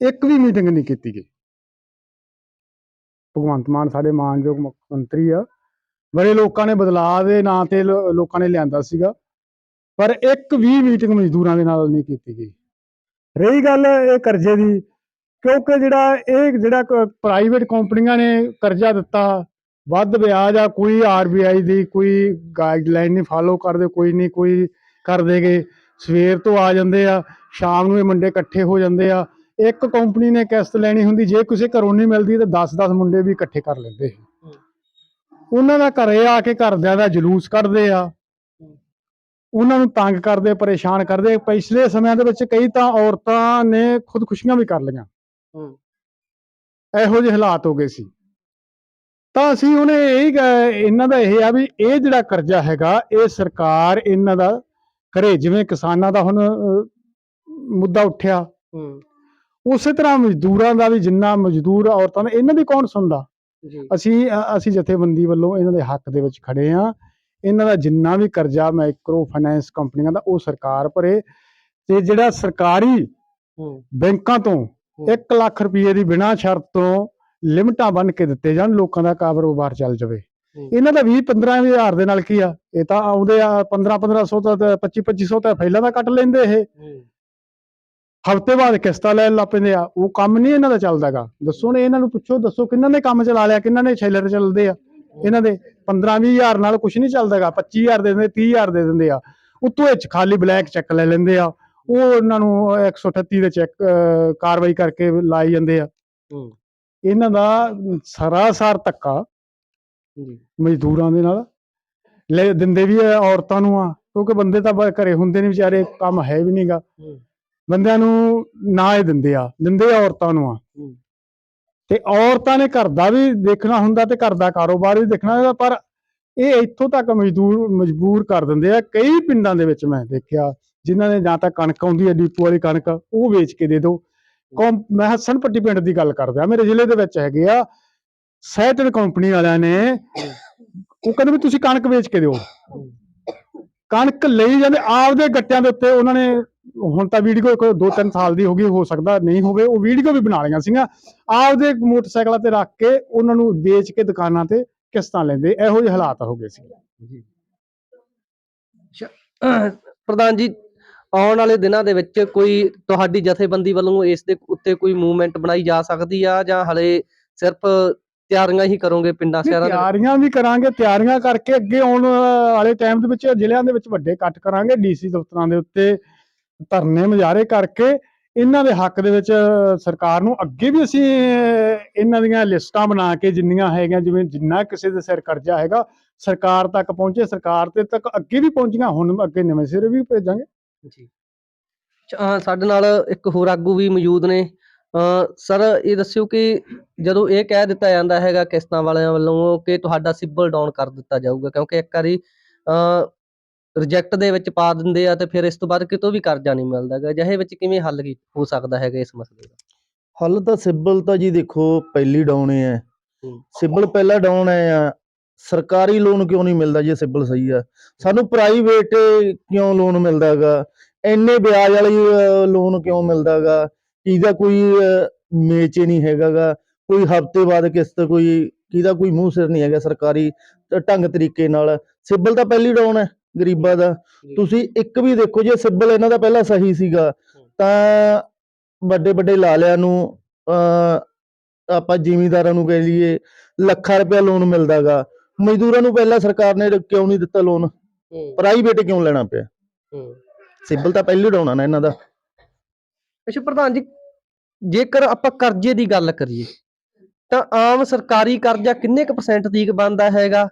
ਇੱਕ ਵੀ ਮੀਟਿੰਗ ਨਹੀਂ ਕੀਤੀ ਗਈ। ਭਗਵੰਤ ਮਾਨ ਸਾਡੇ ਮਾਨਯੋਗ ਮੁੱਖ ਮੰਤਰੀ ਆ। ਬੜੇ ਲੋਕਾਂ ਨੇ ਬਦਲਾਅ ਦੇ ਨਾਂ ਤੇ ਲੋਕਾਂ ਨੇ ਲਿਆਂਦਾ ਸੀਗਾ। ਪਰ ਇੱਕ ਵੀ ਮੀਟਿੰਗ ਮਜ਼ਦੂਰਾਂ ਦੇ ਨਾਲ ਨਹੀਂ ਕੀਤੀ ਗਈ। ਰਹੀ ਗੱਲ ਇਹ ਕਰਜ਼ੇ ਦੀ, ਕਿਉਂਕਿ ਜਿਹੜਾ ਇਹ ਜਿਹੜਾ ਪ੍ਰਾਈਵੇਟ ਕੰਪਨੀਆਂ ਨੇ ਕਰਜ਼ਾ ਦਿੱਤਾ, ਵੱਧ ਵਿਆਜ ਆ, ਕੋਈ ਆਰਬੀਆਈ ਦੀ ਕੋਈ ਗਾਈਡਲਾਈਨ ਨਹੀਂ ਫਾਲੋ ਕਰਦੇ, ਕੋਈ ਨਹੀਂ ਕੋਈ ਕਰ ਦੇਗੇ ਸਵੇਰ ਤੋਂ ਆ ਜਾਂਦੇ ਆ, ਸ਼ਾਮ ਨੂੰ ਇਹ ਮੁੰਡੇ ਇਕੱਠੇ ਹੋ ਜਾਂਦੇ ਆ। ਇੱਕ ਕੰਪਨੀ ਨੇ ਕਿਸ਼ਤ ਲੈਣੀ ਹੁੰਦੀ ਜੇ ਕਿਸੇ ਘਰੋਂ ਨਹੀਂ ਮਿਲਦੀ ਤਾਂ 10-10 ਮੁੰਡੇ ਵੀ ਇਕੱਠੇ ਕਰ ਲੈਂਦੇ ਉਹਨਾਂ ਦਾ ਘਰੇ ਆ ਕੇ ਘਰਦਿਆਂ ਦਾ ਜਲੂਸ ਕੱਢਦੇ ਆ। ਉਹਨਾਂ ਨੂੰ ਤੰਗ ਕਰਦੇ ਪਰੇਸ਼ਾਨ ਕਰਦੇ। ਪਿਛਲੇ ਸਮਿਆਂ ਦੇ ਵਿੱਚ ਕਈ ਤਾਂ ਔਰਤਾਂ ਨੇ ਖੁਦਕੁਸ਼ੀਆਂ ਵੀ ਕਰ ਲਈਆਂ। ਇਹੋ ਜਿਹੇ ਹਾਲਾਤ ਹੋ ਗਏ ਸੀ। ਤਾਂ ਅਸੀਂ ਉਹਨੇ ਇਹ ਇਹਨਾਂ ਦਾ ਇਹ ਆ ਵੀ ਇਹ ਜਿਹੜਾ ਕਰਜ਼ਾ ਹੈਗਾ ਇਹ ਸਰਕਾਰ ਇਹਨਾਂ ਦਾ ਕਰੇ। ਜਿਵੇਂ ਕਿਸਾਨਾਂ ਦਾ ਹੁਣ ਮੁੱਦਾ ਉੱਠਿਆ। ਉਸੇ ਤਰ੍ਹਾਂ ਮਜ਼ਦੂਰਾਂ ਦਾ ਵੀ ਜਿੰਨਾ ਮਜ਼ਦੂਰ ਔਰਤਾਂ ਦਾ ਇਹਨਾਂ ਦੀ ਕੌਣ ਸੁਣਦਾ? ਅਸੀਂ ਅਸੀਂ ਜਥੇਬੰਦੀ ਵੱਲੋਂ ਇਹਨਾਂ ਦੇ ਹੱਕ ਦੇ ਵਿੱਚ ਖੜੇ ਆ ਇਹਨਾਂ ਦਾ ਜਿੰਨਾ ਵੀ ਕਰਜ਼ਾ ਮਾਈਕਰੋ ਫਾਈਨੈਂਸ ਕੰਪਨੀਆਂ ਦਾ ਉਹ ਸਰਕਾਰ ਭਰੇ ਤੇ ਜਿਹੜਾ ਸਰਕਾਰੀ ਬੈਂਕਾਂ ਤੋਂ 1 ਲੱਖ ਰੁਪਏ ਦੀ ਬਿਨਾਂ ਸ਼ਰਤ ਤੋਂ ਲਿਮਟਾਂ ਬੰਨ ਕੇ ਦਿੱਤੇ ਜਾਣ ਲੋਕਾਂ ਦਾ ਕਾਰੋਬਾਰ ਚੱਲ ਜਾਵੇ। ਇਹਨਾਂ ਦਾ 20 15 ਹਜ਼ਾਰ ਦੇ ਨਾਲ ਕੀ ਆ? ਇਹ ਤਾਂ ਆਉਂਦੇ ਆ 15 1500 ਤਾਂ 25 2500 ਤਾਂ ਪਹਿਲਾਂ ਦਾ ਕੱਟ ਲੈਂਦੇ ਇਹ। ਹਫ਼ਤੇ ਬਾਅਦ ਕਿਸ਼ਤਾਂ ਲੈਣ ਲੱਗ ਪੈਂਦੇ ਆ ਉਹ ਕੰਮ ਨਹੀਂ ਇਹਨਾਂ ਦਾ ਚੱਲਦਾਗਾ ਦੱਸੋ ਨੇ ਇਹਨਾਂ ਨੂੰ ਪੁੱਛੋ ਦੱਸੋ ਕਿੰਨਾਂ ਨੇ ਕੰਮ ਚਲਾ ਲਿਆ ਕਿੰਨਾਂ ਨੇ ਛੈਲਰ ਚੱਲਦੇ ਆ। ਇਹਨਾਂ ਦੇ 15 20 ਹਜ਼ਾਰ ਨਾਲ ਕੁਝ ਨਹੀਂ ਚੱਲਦਾਗਾ 25 ਹਜ਼ਾਰ ਦੇ ਦਿੰਦੇ 30 ਹਜ਼ਾਰ ਦੇ ਦਿੰਦੇ ਆ। ਉਤੋਂ ਇਹ 'ਚ ਖਾਲੀ ਬਲੈਕ ਚੈੱਕ ਲੈ ਲੈਂਦੇ ਆ। ਉਹ ਉਹਨਾਂ ਨੂੰ 138 ਦੇ ਚੈੱਕ ਕਾਰਵਾਈ ਕਰਕੇ ਲਾਈ ਜਾਂਦੇ ਆ। ਇਹਨਾਂ ਦਾ ਸਰਾਸਰ ਧੱਕਾ ਮਜ਼ਦੂਰਾਂ ਦੇ ਨਾਲ। ਲੈ ਦਿੰਦੇ ਵੀ ਆ ਔਰਤਾਂ ਨੂੰ ਆ ਕਿਉਂਕਿ ਬੰਦੇ ਤਾਂ ਘਰੇ ਹੁੰਦੇ ਨਹੀਂ ਵਿਚਾਰੇ ਕੰਮ ਹੈ ਵੀ ਨਹੀਂਗਾ ਬੰਦਿਆਂ ਨੂੰ ਨਾ ਇਹ ਦਿੰਦੇ ਆ ਦਿੰਦੇ ਆ ਔਰਤਾਂ ਨੂੰ ਆ। ਤੇ ਔਰਤਾਂ ਨੇ ਘਰ ਦਾ ਵੀ ਦੇਖਣਾ ਹੁੰਦਾ ਤੇ ਘਰ ਦਾ ਕਾਰੋਬਾਰ ਵੀ ਦੇਖਣਾ ਹੁੰਦਾ ਪਰ ਇਹ ਇੱਥੋਂ ਤੱਕ ਮਜ਼ਦੂਰ ਮਜਬੂਰ ਕਰ ਦਿੰਦੇ ਆ। ਕਈ ਪਿੰਡਾਂ ਦੇ ਵਿੱਚ ਮੈਂ ਦੇਖਿਆ ਜਿਨ੍ਹਾਂ ਨੇ ਜਾਂ ਤਾਂ ਕਣਕ ਆਉਂਦੀ ਹੈ ਡੀਪੂ ਵਾਲੀ ਕਣਕ ਉਹ ਵੇਚ ਕੇ ਦੇ ਦਿਓ ਕੌਮ ਮੈਂ ਹਸਨ ਪੱਟੀ ਪਿੰਡ ਦੀ ਗੱਲ ਕਰਦਾ ਮੇਰੇ ਜ਼ਿਲ੍ਹੇ ਦੇ ਵਿੱਚ ਹੈਗੇ ਆ ਸੈਟਨ ਕੰਪਨੀ ਵਾਲਿਆਂ ਨੇ ਉਹ ਕਹਿੰਦੇ ਵੀ ਤੁਸੀਂ ਕਣਕ ਵੇਚ ਕੇ ਦਿਓ। ਕਣਕ ਲਈ ਜਾਂਦੇ ਆਪਦੇ ਗੱਟਿਆਂ ਦੇ ਉੱਤੇ ਉਹਨਾਂ ਨੇ ਹੁਣ ਤਾਂ ਵੀਡੀਓ ਕੋਈ 2-3 ਸਾਲ ਦੀ ਹੋ ਗਈ ਹੋ ਸਕਦਾ ਨਹੀਂ ਹੋਵੇ ਉਹ ਵੀਡੀਓ ਵੀ ਬਣਾ ਲਈਆਂ ਸੀਗੀਆਂ। ਆਪਦੇ ਮੋਟਰਸਾਈਕਲਾਂ ਤੇ ਰੱਖ ਕੇ ਉਹਨਾਂ ਨੂੰ ਵੇਚ ਕੇ ਦੁਕਾਨਾਂ ਤੇ ਕਿਸ਼ਤਾਂ ਲੈਂਦੇ ਇਹੋ ਜਿਹੇ ਹਾਲਾਤ ਹੋ ਗਏ ਸੀ ਪ੍ਰਧਾਨ ਜੀ ਆਉਣ ਵਾਲੇ ਦਿਨਾਂ ਦੇ ਵਿੱਚ ਕੋਈ ਤੁਹਾਡੀ ਜਥੇਬੰਦੀ ਵੱਲੋਂ ਇਸ ਦੇ ਉੱਤੇ ਕੋਈ ਮੂਵਮੈਂਟ ਬਣਾਈ ਜਾ ਸਕਦੀ ਆ ਜਾਂ ਹਲੇ ਸਿਰਫ ਤਿਆਰੀਆਂ ਹੀ ਕਰੋਗੇ ਪਿੰਡਾਂ ਸ਼ਹਿਰਾਂ ਦੇ? ਤਿਆਰੀਆਂ ਵੀ ਕਰਾਂਗੇ ਤਿਆਰੀਆਂ ਕਰਕੇ ਅੱਗੇ ਆਉਣ ਵਾਲੇ ਟਾਈਮ ਦੇ ਵਿੱਚ ਜ਼ਿਲ੍ਹਿਆਂ ਦੇ ਵਿੱਚ ਵੱਡੇ ਇਕੱਠ ਕਰਾਂਗੇ ਡੀਸੀ ਦਫ਼ਤਰਾਂ ਦੇ ਉੱਤੇ ਧਰਨੇ ਮੁਜ਼ਾਹਰੇ ਕਰਕੇ ਇਹਨਾਂ ਦੇ ਹੱਕ ਦੇ ਵਿੱਚ ਸਰਕਾਰ ਨੂੰ ਅੱਗੇ ਵੀ ਅਸੀਂ ਇਹਨਾਂ ਦੀਆਂ ਲਿਸਟਾਂ ਬਣਾ ਕੇ ਜਿੰਨੀਆਂ ਹੈਗੀਆਂ, ਜਿਵੇਂ ਜਿੰਨਾ ਕਿਸੇ ਦੇ ਸਿਰ ਕਰਜ਼ਾ ਹੈਗਾ, ਸਰਕਾਰ ਤੱਕ ਪਹੁੰਚੇ, ਸਰਕਾਰ ਤੇ ਤੱਕ ਅੱਗੇ ਵੀ ਪਹੁੰਚੀਆਂ, ਹੁਣ ਅੱਗੇ ਨਵੇਂ ਸਿਰੇ ਵੀ ਭੇਜਾਂਗੇ। ਜੀ। ਸਾਡੇ ਨਾਲ ਇੱਕ ਹੋਰ ਆਗੂ ਵੀ ਮੌਜੂਦ ਨੇ। ਅਹ, ਸਰ, ਇਹ ਦੱਸਿਓ ਕਿ ਜਦੋਂ ਇਹ ਕਹਿ ਦਿੱਤਾ ਜਾਂਦਾ ਹੈਗਾ ਕਿਸ਼ਤਾਂ ਵਾਲਿਆਂ ਵੱਲੋਂ ਕਿ ਤੁਹਾਡਾ ਸਿਬਲ ਡਾਊਨ ਕਰ ਦਿੱਤਾ ਜਾਊਗਾ, ਕਿਉਂਕਿ ਇੱਕ ਵਾਰੀ ਰਿਜੈਕਟ ਦੇ ਵਿੱਚ ਪਾ ਦਿੰਦੇ ਆ ਤੇ ਫਿਰ ਇਸ ਤੋਂ ਬਾਅਦ ਕਿਤੋਂ ਵੀ ਕਰਜ਼ਾ ਨਹੀਂ ਮਿਲਦਾ ਹੈਗਾ ਜਿਹੇ ਵਿੱਚ ਕਿਵੇਂ ਹੱਲ ਕੀ- ਹੋ ਸਕਦਾ ਹੈਗਾ ਇਸ ਮਸਲੇ ਦਾ? ਹੱਲ ਤਾਂ ਸਿਬਲ ਤਾਂ ਜੀ ਦੇਖੋ ਪਹਿਲੀ ਡਾਊਨ ਹੈ। ਹੂੰ। ਸਿਬਲ ਪਹਿਲਾ ਡਾਊਨ ਹੈ ਆ ਸਰਕਾਰੀ ਲੋਨ ਕਿਉਂ ਨਹੀਂ ਮਿਲਦਾ ਜੇ ਸਿਬਲ ਸਹੀ ਆ? ਸਾਨੂੰ ਪ੍ਰਾਈਵੇਟ ਕਿਉਂ ਲੋਨ ਮਿਲਦਾ ਹੈਗਾ? ਇੰਨੇ ਵਿਆਜ ਵਾਲੀ ਲੋਨ ਕਿਉਂ ਮਿਲਦਾ ਹੈਗਾ? ਕਿਹਦਾ ਕੋਈ ਅਹ, ਮੇਚ ਹੀ ਨਹੀਂ ਹੈਗਾਗਾ ਕੋਈ ਹਫ਼ਤੇ ਬਾਅਦ ਕਿਸ਼ਤ ਕੋਈ ਕਿਹਦਾ ਕੋਈ ਮੂੰਹ ਸਿਰ ਨਹੀਂ ਹੈਗਾ ਸਰਕਾਰੀ ਢੰਗ ਤਰੀਕੇ ਨਾਲ। ਸਿਬਲ ਤਾਂ ਪਹਿਲੀ ਡਾਊਨ ਹੈ। ਗਰੀਬਾਂ ਦਾ। ਤੁਸੀਂ ਇੱਕ ਵੀ ਦੇਖੋ ਜੇ ਸਿਬਲ ਇਹਨਾਂ ਦਾ ਪਹਿਲਾਂ ਸਹੀ ਸੀਗਾ ਤਾਂ ਵੱਡੇ ਵੱਡੇ ਲਾਲਿਆਂ ਨੂੰ ਆਪਾਂ ਜ਼ਿਮੀਂਦਾਰਾਂ ਨੂੰ ਕਹਿ ਲਈਏ ਲੱਖਾਂ ਰੁਪਇਆ ਲੋਨ ਮਿਲਦਾਗਾ। ਮਜ਼ਦੂਰਾਂ ਨੂੰ ਪਹਿਲਾਂ ਸਰਕਾਰ ਨੇ ਕਿਉਂ ਨਹੀਂ ਦਿੱਤਾ ਲੋਨ ਪ੍ਰਾਈਵੇਟ ਕਿਉਂ ਲੈਣਾ ਪਿਆ? ਸਿਬਲ ਤਾਂ ਪਹਿਲੇ ਡਾਉਣਾ ਨਾ ਇਹਨਾਂ ਦਾ। ਅੱਛਾ ਪ੍ਰਧਾਨ ਜੀ ਜੇਕਰ ਆਪਾਂ ਕਰਜ਼ੇ ਦੀ ਗੱਲ ਕਰੀਏ ਤਾਂ ਆਮ ਸਰਕਾਰੀ ਕਰਜ਼ਾ ਕਿੰਨੇ ਕੁ ਪਰਸੈਂਟ ਤੀਕ ਬਣਦਾ ਹੈਗਾ?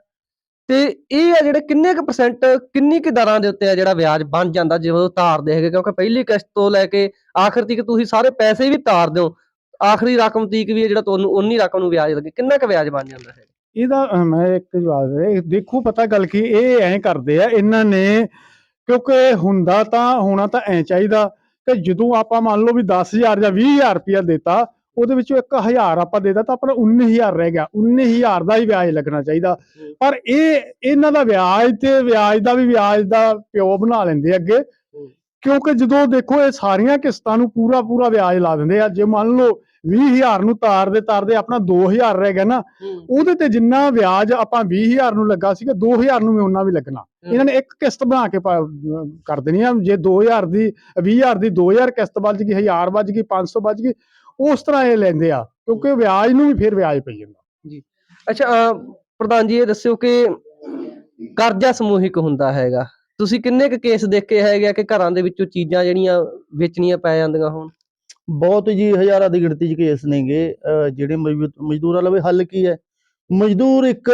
ਤੇ ਇਹ ਆ ਜਿਹੜੇ ਕਿੰਨੇ ਕੁ ਪਰਸੈਂਟ ਕਿੰਨੀ ਕੁ ਦਰਾਂ ਦੇ ਉੱਤੇ ਆ ਜਿਹੜਾ ਵਿਆਜ ਬਣ ਜਾਂਦਾ ਜਦੋਂ ਤਾਰਦੇ ਹੈਗੇ, ਕਿਉਂਕਿ ਪਹਿਲੀ ਕਿਸ਼ਤ ਤੋਂ ਲੈ ਕੇ ਆਖਰ ਤੀਕ ਤੁਸੀਂ ਸਾਰੇ ਪੈਸੇ ਵੀ ਤਾਰ ਦਿਓ, ਆਖਰੀ ਰਕਮ ਤੀਕ ਵੀ ਜਿਹੜਾ ਤੁਹਾਨੂੰ ਉਨੀ ਰਕਮ ਨੂੰ ਵਿਆਜ ਲੱਗੇ, ਕਿੰਨਾ ਕੁ ਵਿਆਜ ਬਣ ਜਾਂਦਾ ਹੈ? ਇਹਦਾ ਮੈਂ ਇੱਕ ਜਵਾਬ ਦੇ ਦੇਖੋ ਪਤਾ ਗੱਲ ਕੀ, ਇਹ ਐਂ ਕਰਦੇ ਆ, ਇਹਨਾਂ ਨੇ ਕਿਉਂਕਿ ਹੁੰਦਾ ਤਾਂ, ਹੋਣਾ ਤਾਂ ਐਂ ਚਾਹੀਦਾ ਕਿ ਜਦੋਂ ਆਪਾਂ ਮੰਨ ਲਓ ਵੀ 10000 ਜਾਂ 20000 ਰੁਪਇਆ ਦਿੱਤਾ ਉਹਦੇ ਵਿੱਚੋਂ 1000 ਆਪਾਂ ਦੇਤਾ ਤਾਂ ਆਪਣਾ 19000 ਰਹਿ ਗਿਆ। 19000 ਦਾ ਹੀ ਵਿਆਜ ਲੱਗਣਾ ਚਾਹੀਦਾ। ਪਰ ਇਹ ਇਹਨਾਂ ਦਾ ਵਿਆਜ ਤੇ ਵਿਆਜ ਦਾ ਵੀ ਵਿਆਜ ਦਾ ਪਿਓ ਬਣਾ ਲੈਂਦੇ ਅੱਗੇ। ਕਿਉਂਕਿ ਜਦੋਂ ਦੇਖੋ ਇਹ ਸਾਰੀਆਂ ਕਿਸ਼ਤਾਂ ਨੂੰ ਪੂਰਾ ਪੂਰਾ ਵਿਆਜ ਲਾ ਦਿੰਦੇ ਆ। ਜੇ ਮੰਨ ਲਓ 20000 ਨੂੰ ਤਾਰਦੇ ਤਾਰਦੇ ਆਪਣਾ 2000 ਰਹਿ ਗਿਆ ਨਾ ਉਹਦੇ ਤੇ ਜਿੰਨਾ ਵਿਆਜ ਆਪਾਂ 20000 ਨੂੰ ਲੱਗਾ ਸੀਗਾ 2000 ਨੂੰ ਵੀ ਉਹਨਾਂ ਵੀ ਲੱਗਣਾ। ਇਹਨਾਂ ਨੇ ਇੱਕ ਕਿਸ਼ਤ ਬਣਾ ਕੇ ਕਰ ਦੇਣੀ ਆ। ਜੇ 2000 ਦੀ 20000 ਦੀ 2000 ਕਿਸ਼ਤ ਵੱਜ ਗਈ 1000 ਵੱਜ ਗਈ 500 ਵੱਜ ਗਈ ਉਸ ਤਰ੍ਹਾਂ ਇਹ ਲੈਂਦੇ ਆ ਕਿਉਂਕਿ ਵਿਆਜ ਨੂੰ ਵੀ ਫਿਰ ਵਿਆਜ ਪਈ ਜਾਂਦਾ। ਅੱਛਾ ਅਹ, ਪ੍ਰਧਾਨ ਜੀ ਇਹ ਦੱਸਿਓ ਕਿ ਕਰਜ਼ਾ ਸਮੂਹਿਕ ਹੁੰਦਾ ਹੈਗਾ। ਤੁਸੀਂ ਕਿੰਨੇ ਕੁ ਕੇਸ ਦੇਖੇ ਹੈਗੇ ਆ ਕਿ ਘਰਾਂ ਦੇ ਵਿੱਚੋਂ ਚੀਜ਼ਾਂ ਜਿਹੜੀਆਂ ਵੇਚਣੀਆਂ ਪੈ ਜਾਂਦੀਆਂ ਹੋਣ? ਬਹੁਤ ਜੀ ਹਜ਼ਾਰਾਂ ਦੀ ਗਿਣਤੀ 'ਚ ਕੇਸ ਨੇਗੇ। ਅਹ ਜਿਹੜੇ ਮਜ਼ਦੂ- ਮਜ਼ਦੂਰਾਂ ਲਵੇ ਹੱਲ ਕੀ ਹੈ? ਮਜ਼ਦੂਰ ਇੱਕ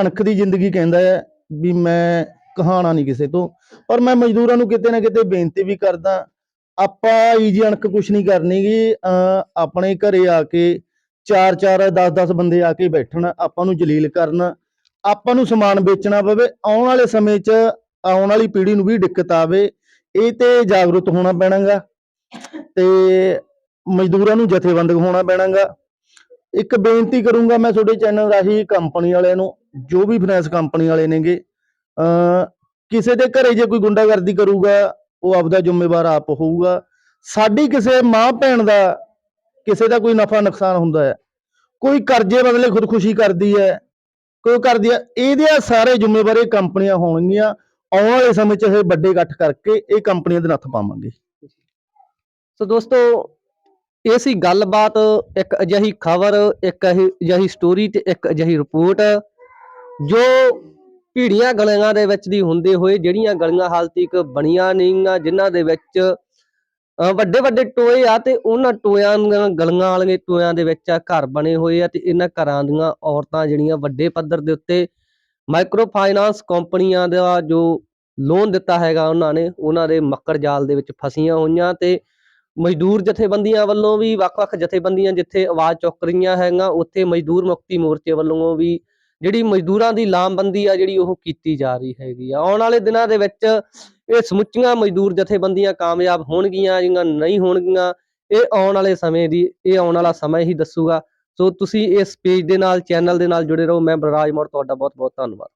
ਅਣਖ ਦੀ ਜ਼ਿੰਦਗੀ ਕਹਿੰਦਾ ਹੈ ਵੀ ਮੈਂ ਕਹਾਣਾ ਨਹੀਂ ਕਿਸੇ ਤੋਂ ਪਰ ਮੈਂ ਮਜ਼ਦੂਰਾਂ ਨੂੰ ਕਿਤੇ ਨਾ ਕਿਤੇ ਬੇਨਤੀ ਵੀ ਕਰਦਾ ਆਪਾਂ ਈਜੀ ਅਣਖ ਕੁਛ ਨਹੀਂ ਕਰਨੀਗੀ ਅਹ ਆਪਣੇ ਘਰੇ ਆ ਕੇ ਚਾਰ ਚਾਰ 10 10 ਬੰਦੇ ਆ ਕੇ ਬੈਠਣ, ਆਪਾਂ ਨੂੰ ਜਲੀਲ ਕਰਨ, ਆਪਾਂ ਨੂੰ ਸਮਾਨ ਵੇਚਣਾ ਪਵੇ, ਆਉਣ ਵਾਲੇ ਸਮੇਂ 'ਚ ਆਉਣ ਵਾਲੀ ਪੀੜ੍ਹੀ ਨੂੰ ਵੀ ਦਿੱਕਤ ਆਵੇ, ਇਹ ਤੇ ਜਾਗਰੂਕ ਹੋਣਾ ਪੈਣਾਗਾ ਤੇ ਮਜ਼ਦੂਰਾਂ ਨੂੰ ਜਥੇਬੰਦ ਹੋਣਾ ਪੈਣਾਗਾ। ਇੱਕ ਬੇਨਤੀ ਕਰੂੰਗਾ ਮੈਂ ਤੁਹਾਡੇ ਚੈਨਲ ਰਾਹੀਂ ਕੰਪਨੀ ਵਾਲਿਆਂ ਨੂੰ, ਜੋ ਵੀ ਫਾਈਨੈਂਸ ਕੰਪਨੀ ਵਾਲੇ ਨੇਗੇ ਅ ਕਿਸੇ ਦੇ ਘਰੇ ਜੇ ਕੋਈ ਗੁੰਡਾਗਰਦੀ ਕਰੂਗਾ ਉਹ ਆਪਦਾ ਜ਼ਿੰਮੇਵਾਰ ਆਪ ਹੋਊਗਾ। ਸਾਡੀ ਕਿਸੇ ਮਾਂ ਭੈਣ ਦਾ ਕਿਸੇ ਦਾ ਕੋਈ ਨਫਾ ਨੁਕਸਾਨ ਹੁੰਦਾ ਹੈ। ਕੋਈ ਕਰਜ਼ੇ ਬਦਲੇ ਖੁਦਕੁਸ਼ੀ ਕਰਦੀ ਹੈ। ਕੋਈ ਕਰਦੀ ਹੈ। ਇਹਦੇ ਸਾਰੇ ਜ਼ਿੰਮੇਵਾਰ ਇਹ ਕੰਪਨੀਆਂ ਹੋਣਗੀਆਂ। ਆਉਣ ਵਾਲੇ ਸਮੇਂ 'ਚ ਇਹ ਵੱਡੇ ਇਕੱਠ ਕਰਕੇ ਇਹ ਕੰਪਨੀਆਂ ਦੇ ਨੱਥ ਪਾਵਾਂਗੇ। ਸੋ ਦੋਸਤੋ, ਇਹ ਸੀ ਗੱਲਬਾਤ, ਇੱਕ ਅਜਿਹੀ ਖਬਰ, ਇੱਕ ਅਜਿਹੀ ਸਟੋਰੀ ਤੇ ਇੱਕ ਅਜਿਹੀ ਰਿਪੋਰਟ ਜੋ ਭੀੜੀਆਂ ਗਲੀਆਂ ਦੇ ਵਿੱਚ ਦੀ ਹੁੰਦੇ ਹੋਏ ਜਿਹੜੀਆਂ ਗਲੀਆਂ ਹਾਲ ਤੱਕ ਬਣੀਆਂ ਨਹੀਂਆਂ ਜਿਨ੍ਹਾਂ ਦੇ ਵਿੱਚ ਵੱਡੇ ਵੱਡੇ ਟੋਏ ਆ ਤੇ ਉਹਨਾਂ ਟੋਇਆਂ ਗਲੀਆਂ ਵਾਲੀਆਂ ਟੋਇਆਂ ਦੇ ਵਿੱਚ ਆ ਘਰ ਬਣੇ ਹੋਏ ਆ ਤੇ ਇਹਨਾਂ ਘਰਾਂ ਦੀਆਂ ਔਰਤਾਂ ਜਿਹੜੀਆਂ ਵੱਡੇ ਪੱਧਰ ਦੇ ਉੱਤੇ ਮਾਈਕਰੋ ਫਾਈਨਾਂਸ ਕੰਪਨੀਆਂ ਦਾ ਜੋ ਲੋਨ ਦਿੱਤਾ ਹੈਗਾ ਉਹਨਾਂ ਨੇ, ਉਹਨਾਂ ਦੇ ਮੱਕੜ ਜਾਲ ਦੇ ਵਿੱਚ ਫਸੀਆਂ ਹੋਈਆਂ ਤੇ ਮਜ਼ਦੂਰ ਜਥੇਬੰਦੀਆਂ ਵੱਲੋਂ ਵੀ ਵੱਖ-ਵੱਖ ਜਥੇਬੰਦੀਆਂ ਜਿੱਥੇ ਆਵਾਜ਼ ਚੁੱਕ ਰਹੀਆਂ ਹੈਗੀਆਂ, ਉੱਥੇ ਮਜ਼ਦੂਰ ਮੁਕਤੀ ਮੋਰਚੇ ਵੱਲੋਂ ਵੀ ਜਿਹੜੀ ਮਜ਼ਦੂਰਾਂ ਦੀ ਲਾਮਬੰਦੀ ਆ ਜਿਹੜੀ ਉਹ ਕੀਤੀ ਜਾ ਰਹੀ ਹੈਗੀ ਆ। ਆਉਣ ਵਾਲੇ ਦਿਨਾਂ ਦੇ ਵਿੱਚ ਇਹ ਸਮੁੱਚੀਆਂ ਮਜ਼ਦੂਰ ਜਥੇਬੰਦੀਆਂ ਕਾਮਯਾਬ ਹੋਣਗੀਆਂ ਜਾਂ ਨਹੀਂ ਹੋਣਗੀਆਂ, ਇਹ ਆਉਣ ਵਾਲੇ ਸਮੇਂ ਦੀ, ਇਹ ਆਉਣ ਵਾਲਾ ਸਮਾਂ ਹੀ ਦੱਸੂਗਾ। ਸੋ ਤੁਸੀਂ ਇਸ ਪੇਜ ਦੇ ਨਾਲ, ਚੈਨਲ ਦੇ ਨਾਲ ਜੁੜੇ ਰਹੋ। ਮੈਂ ਬਲਰਾਜ ਮੋੜ, ਤੁਹਾਡਾ ਬਹੁਤ ਬਹੁਤ ਧੰਨਵਾਦ।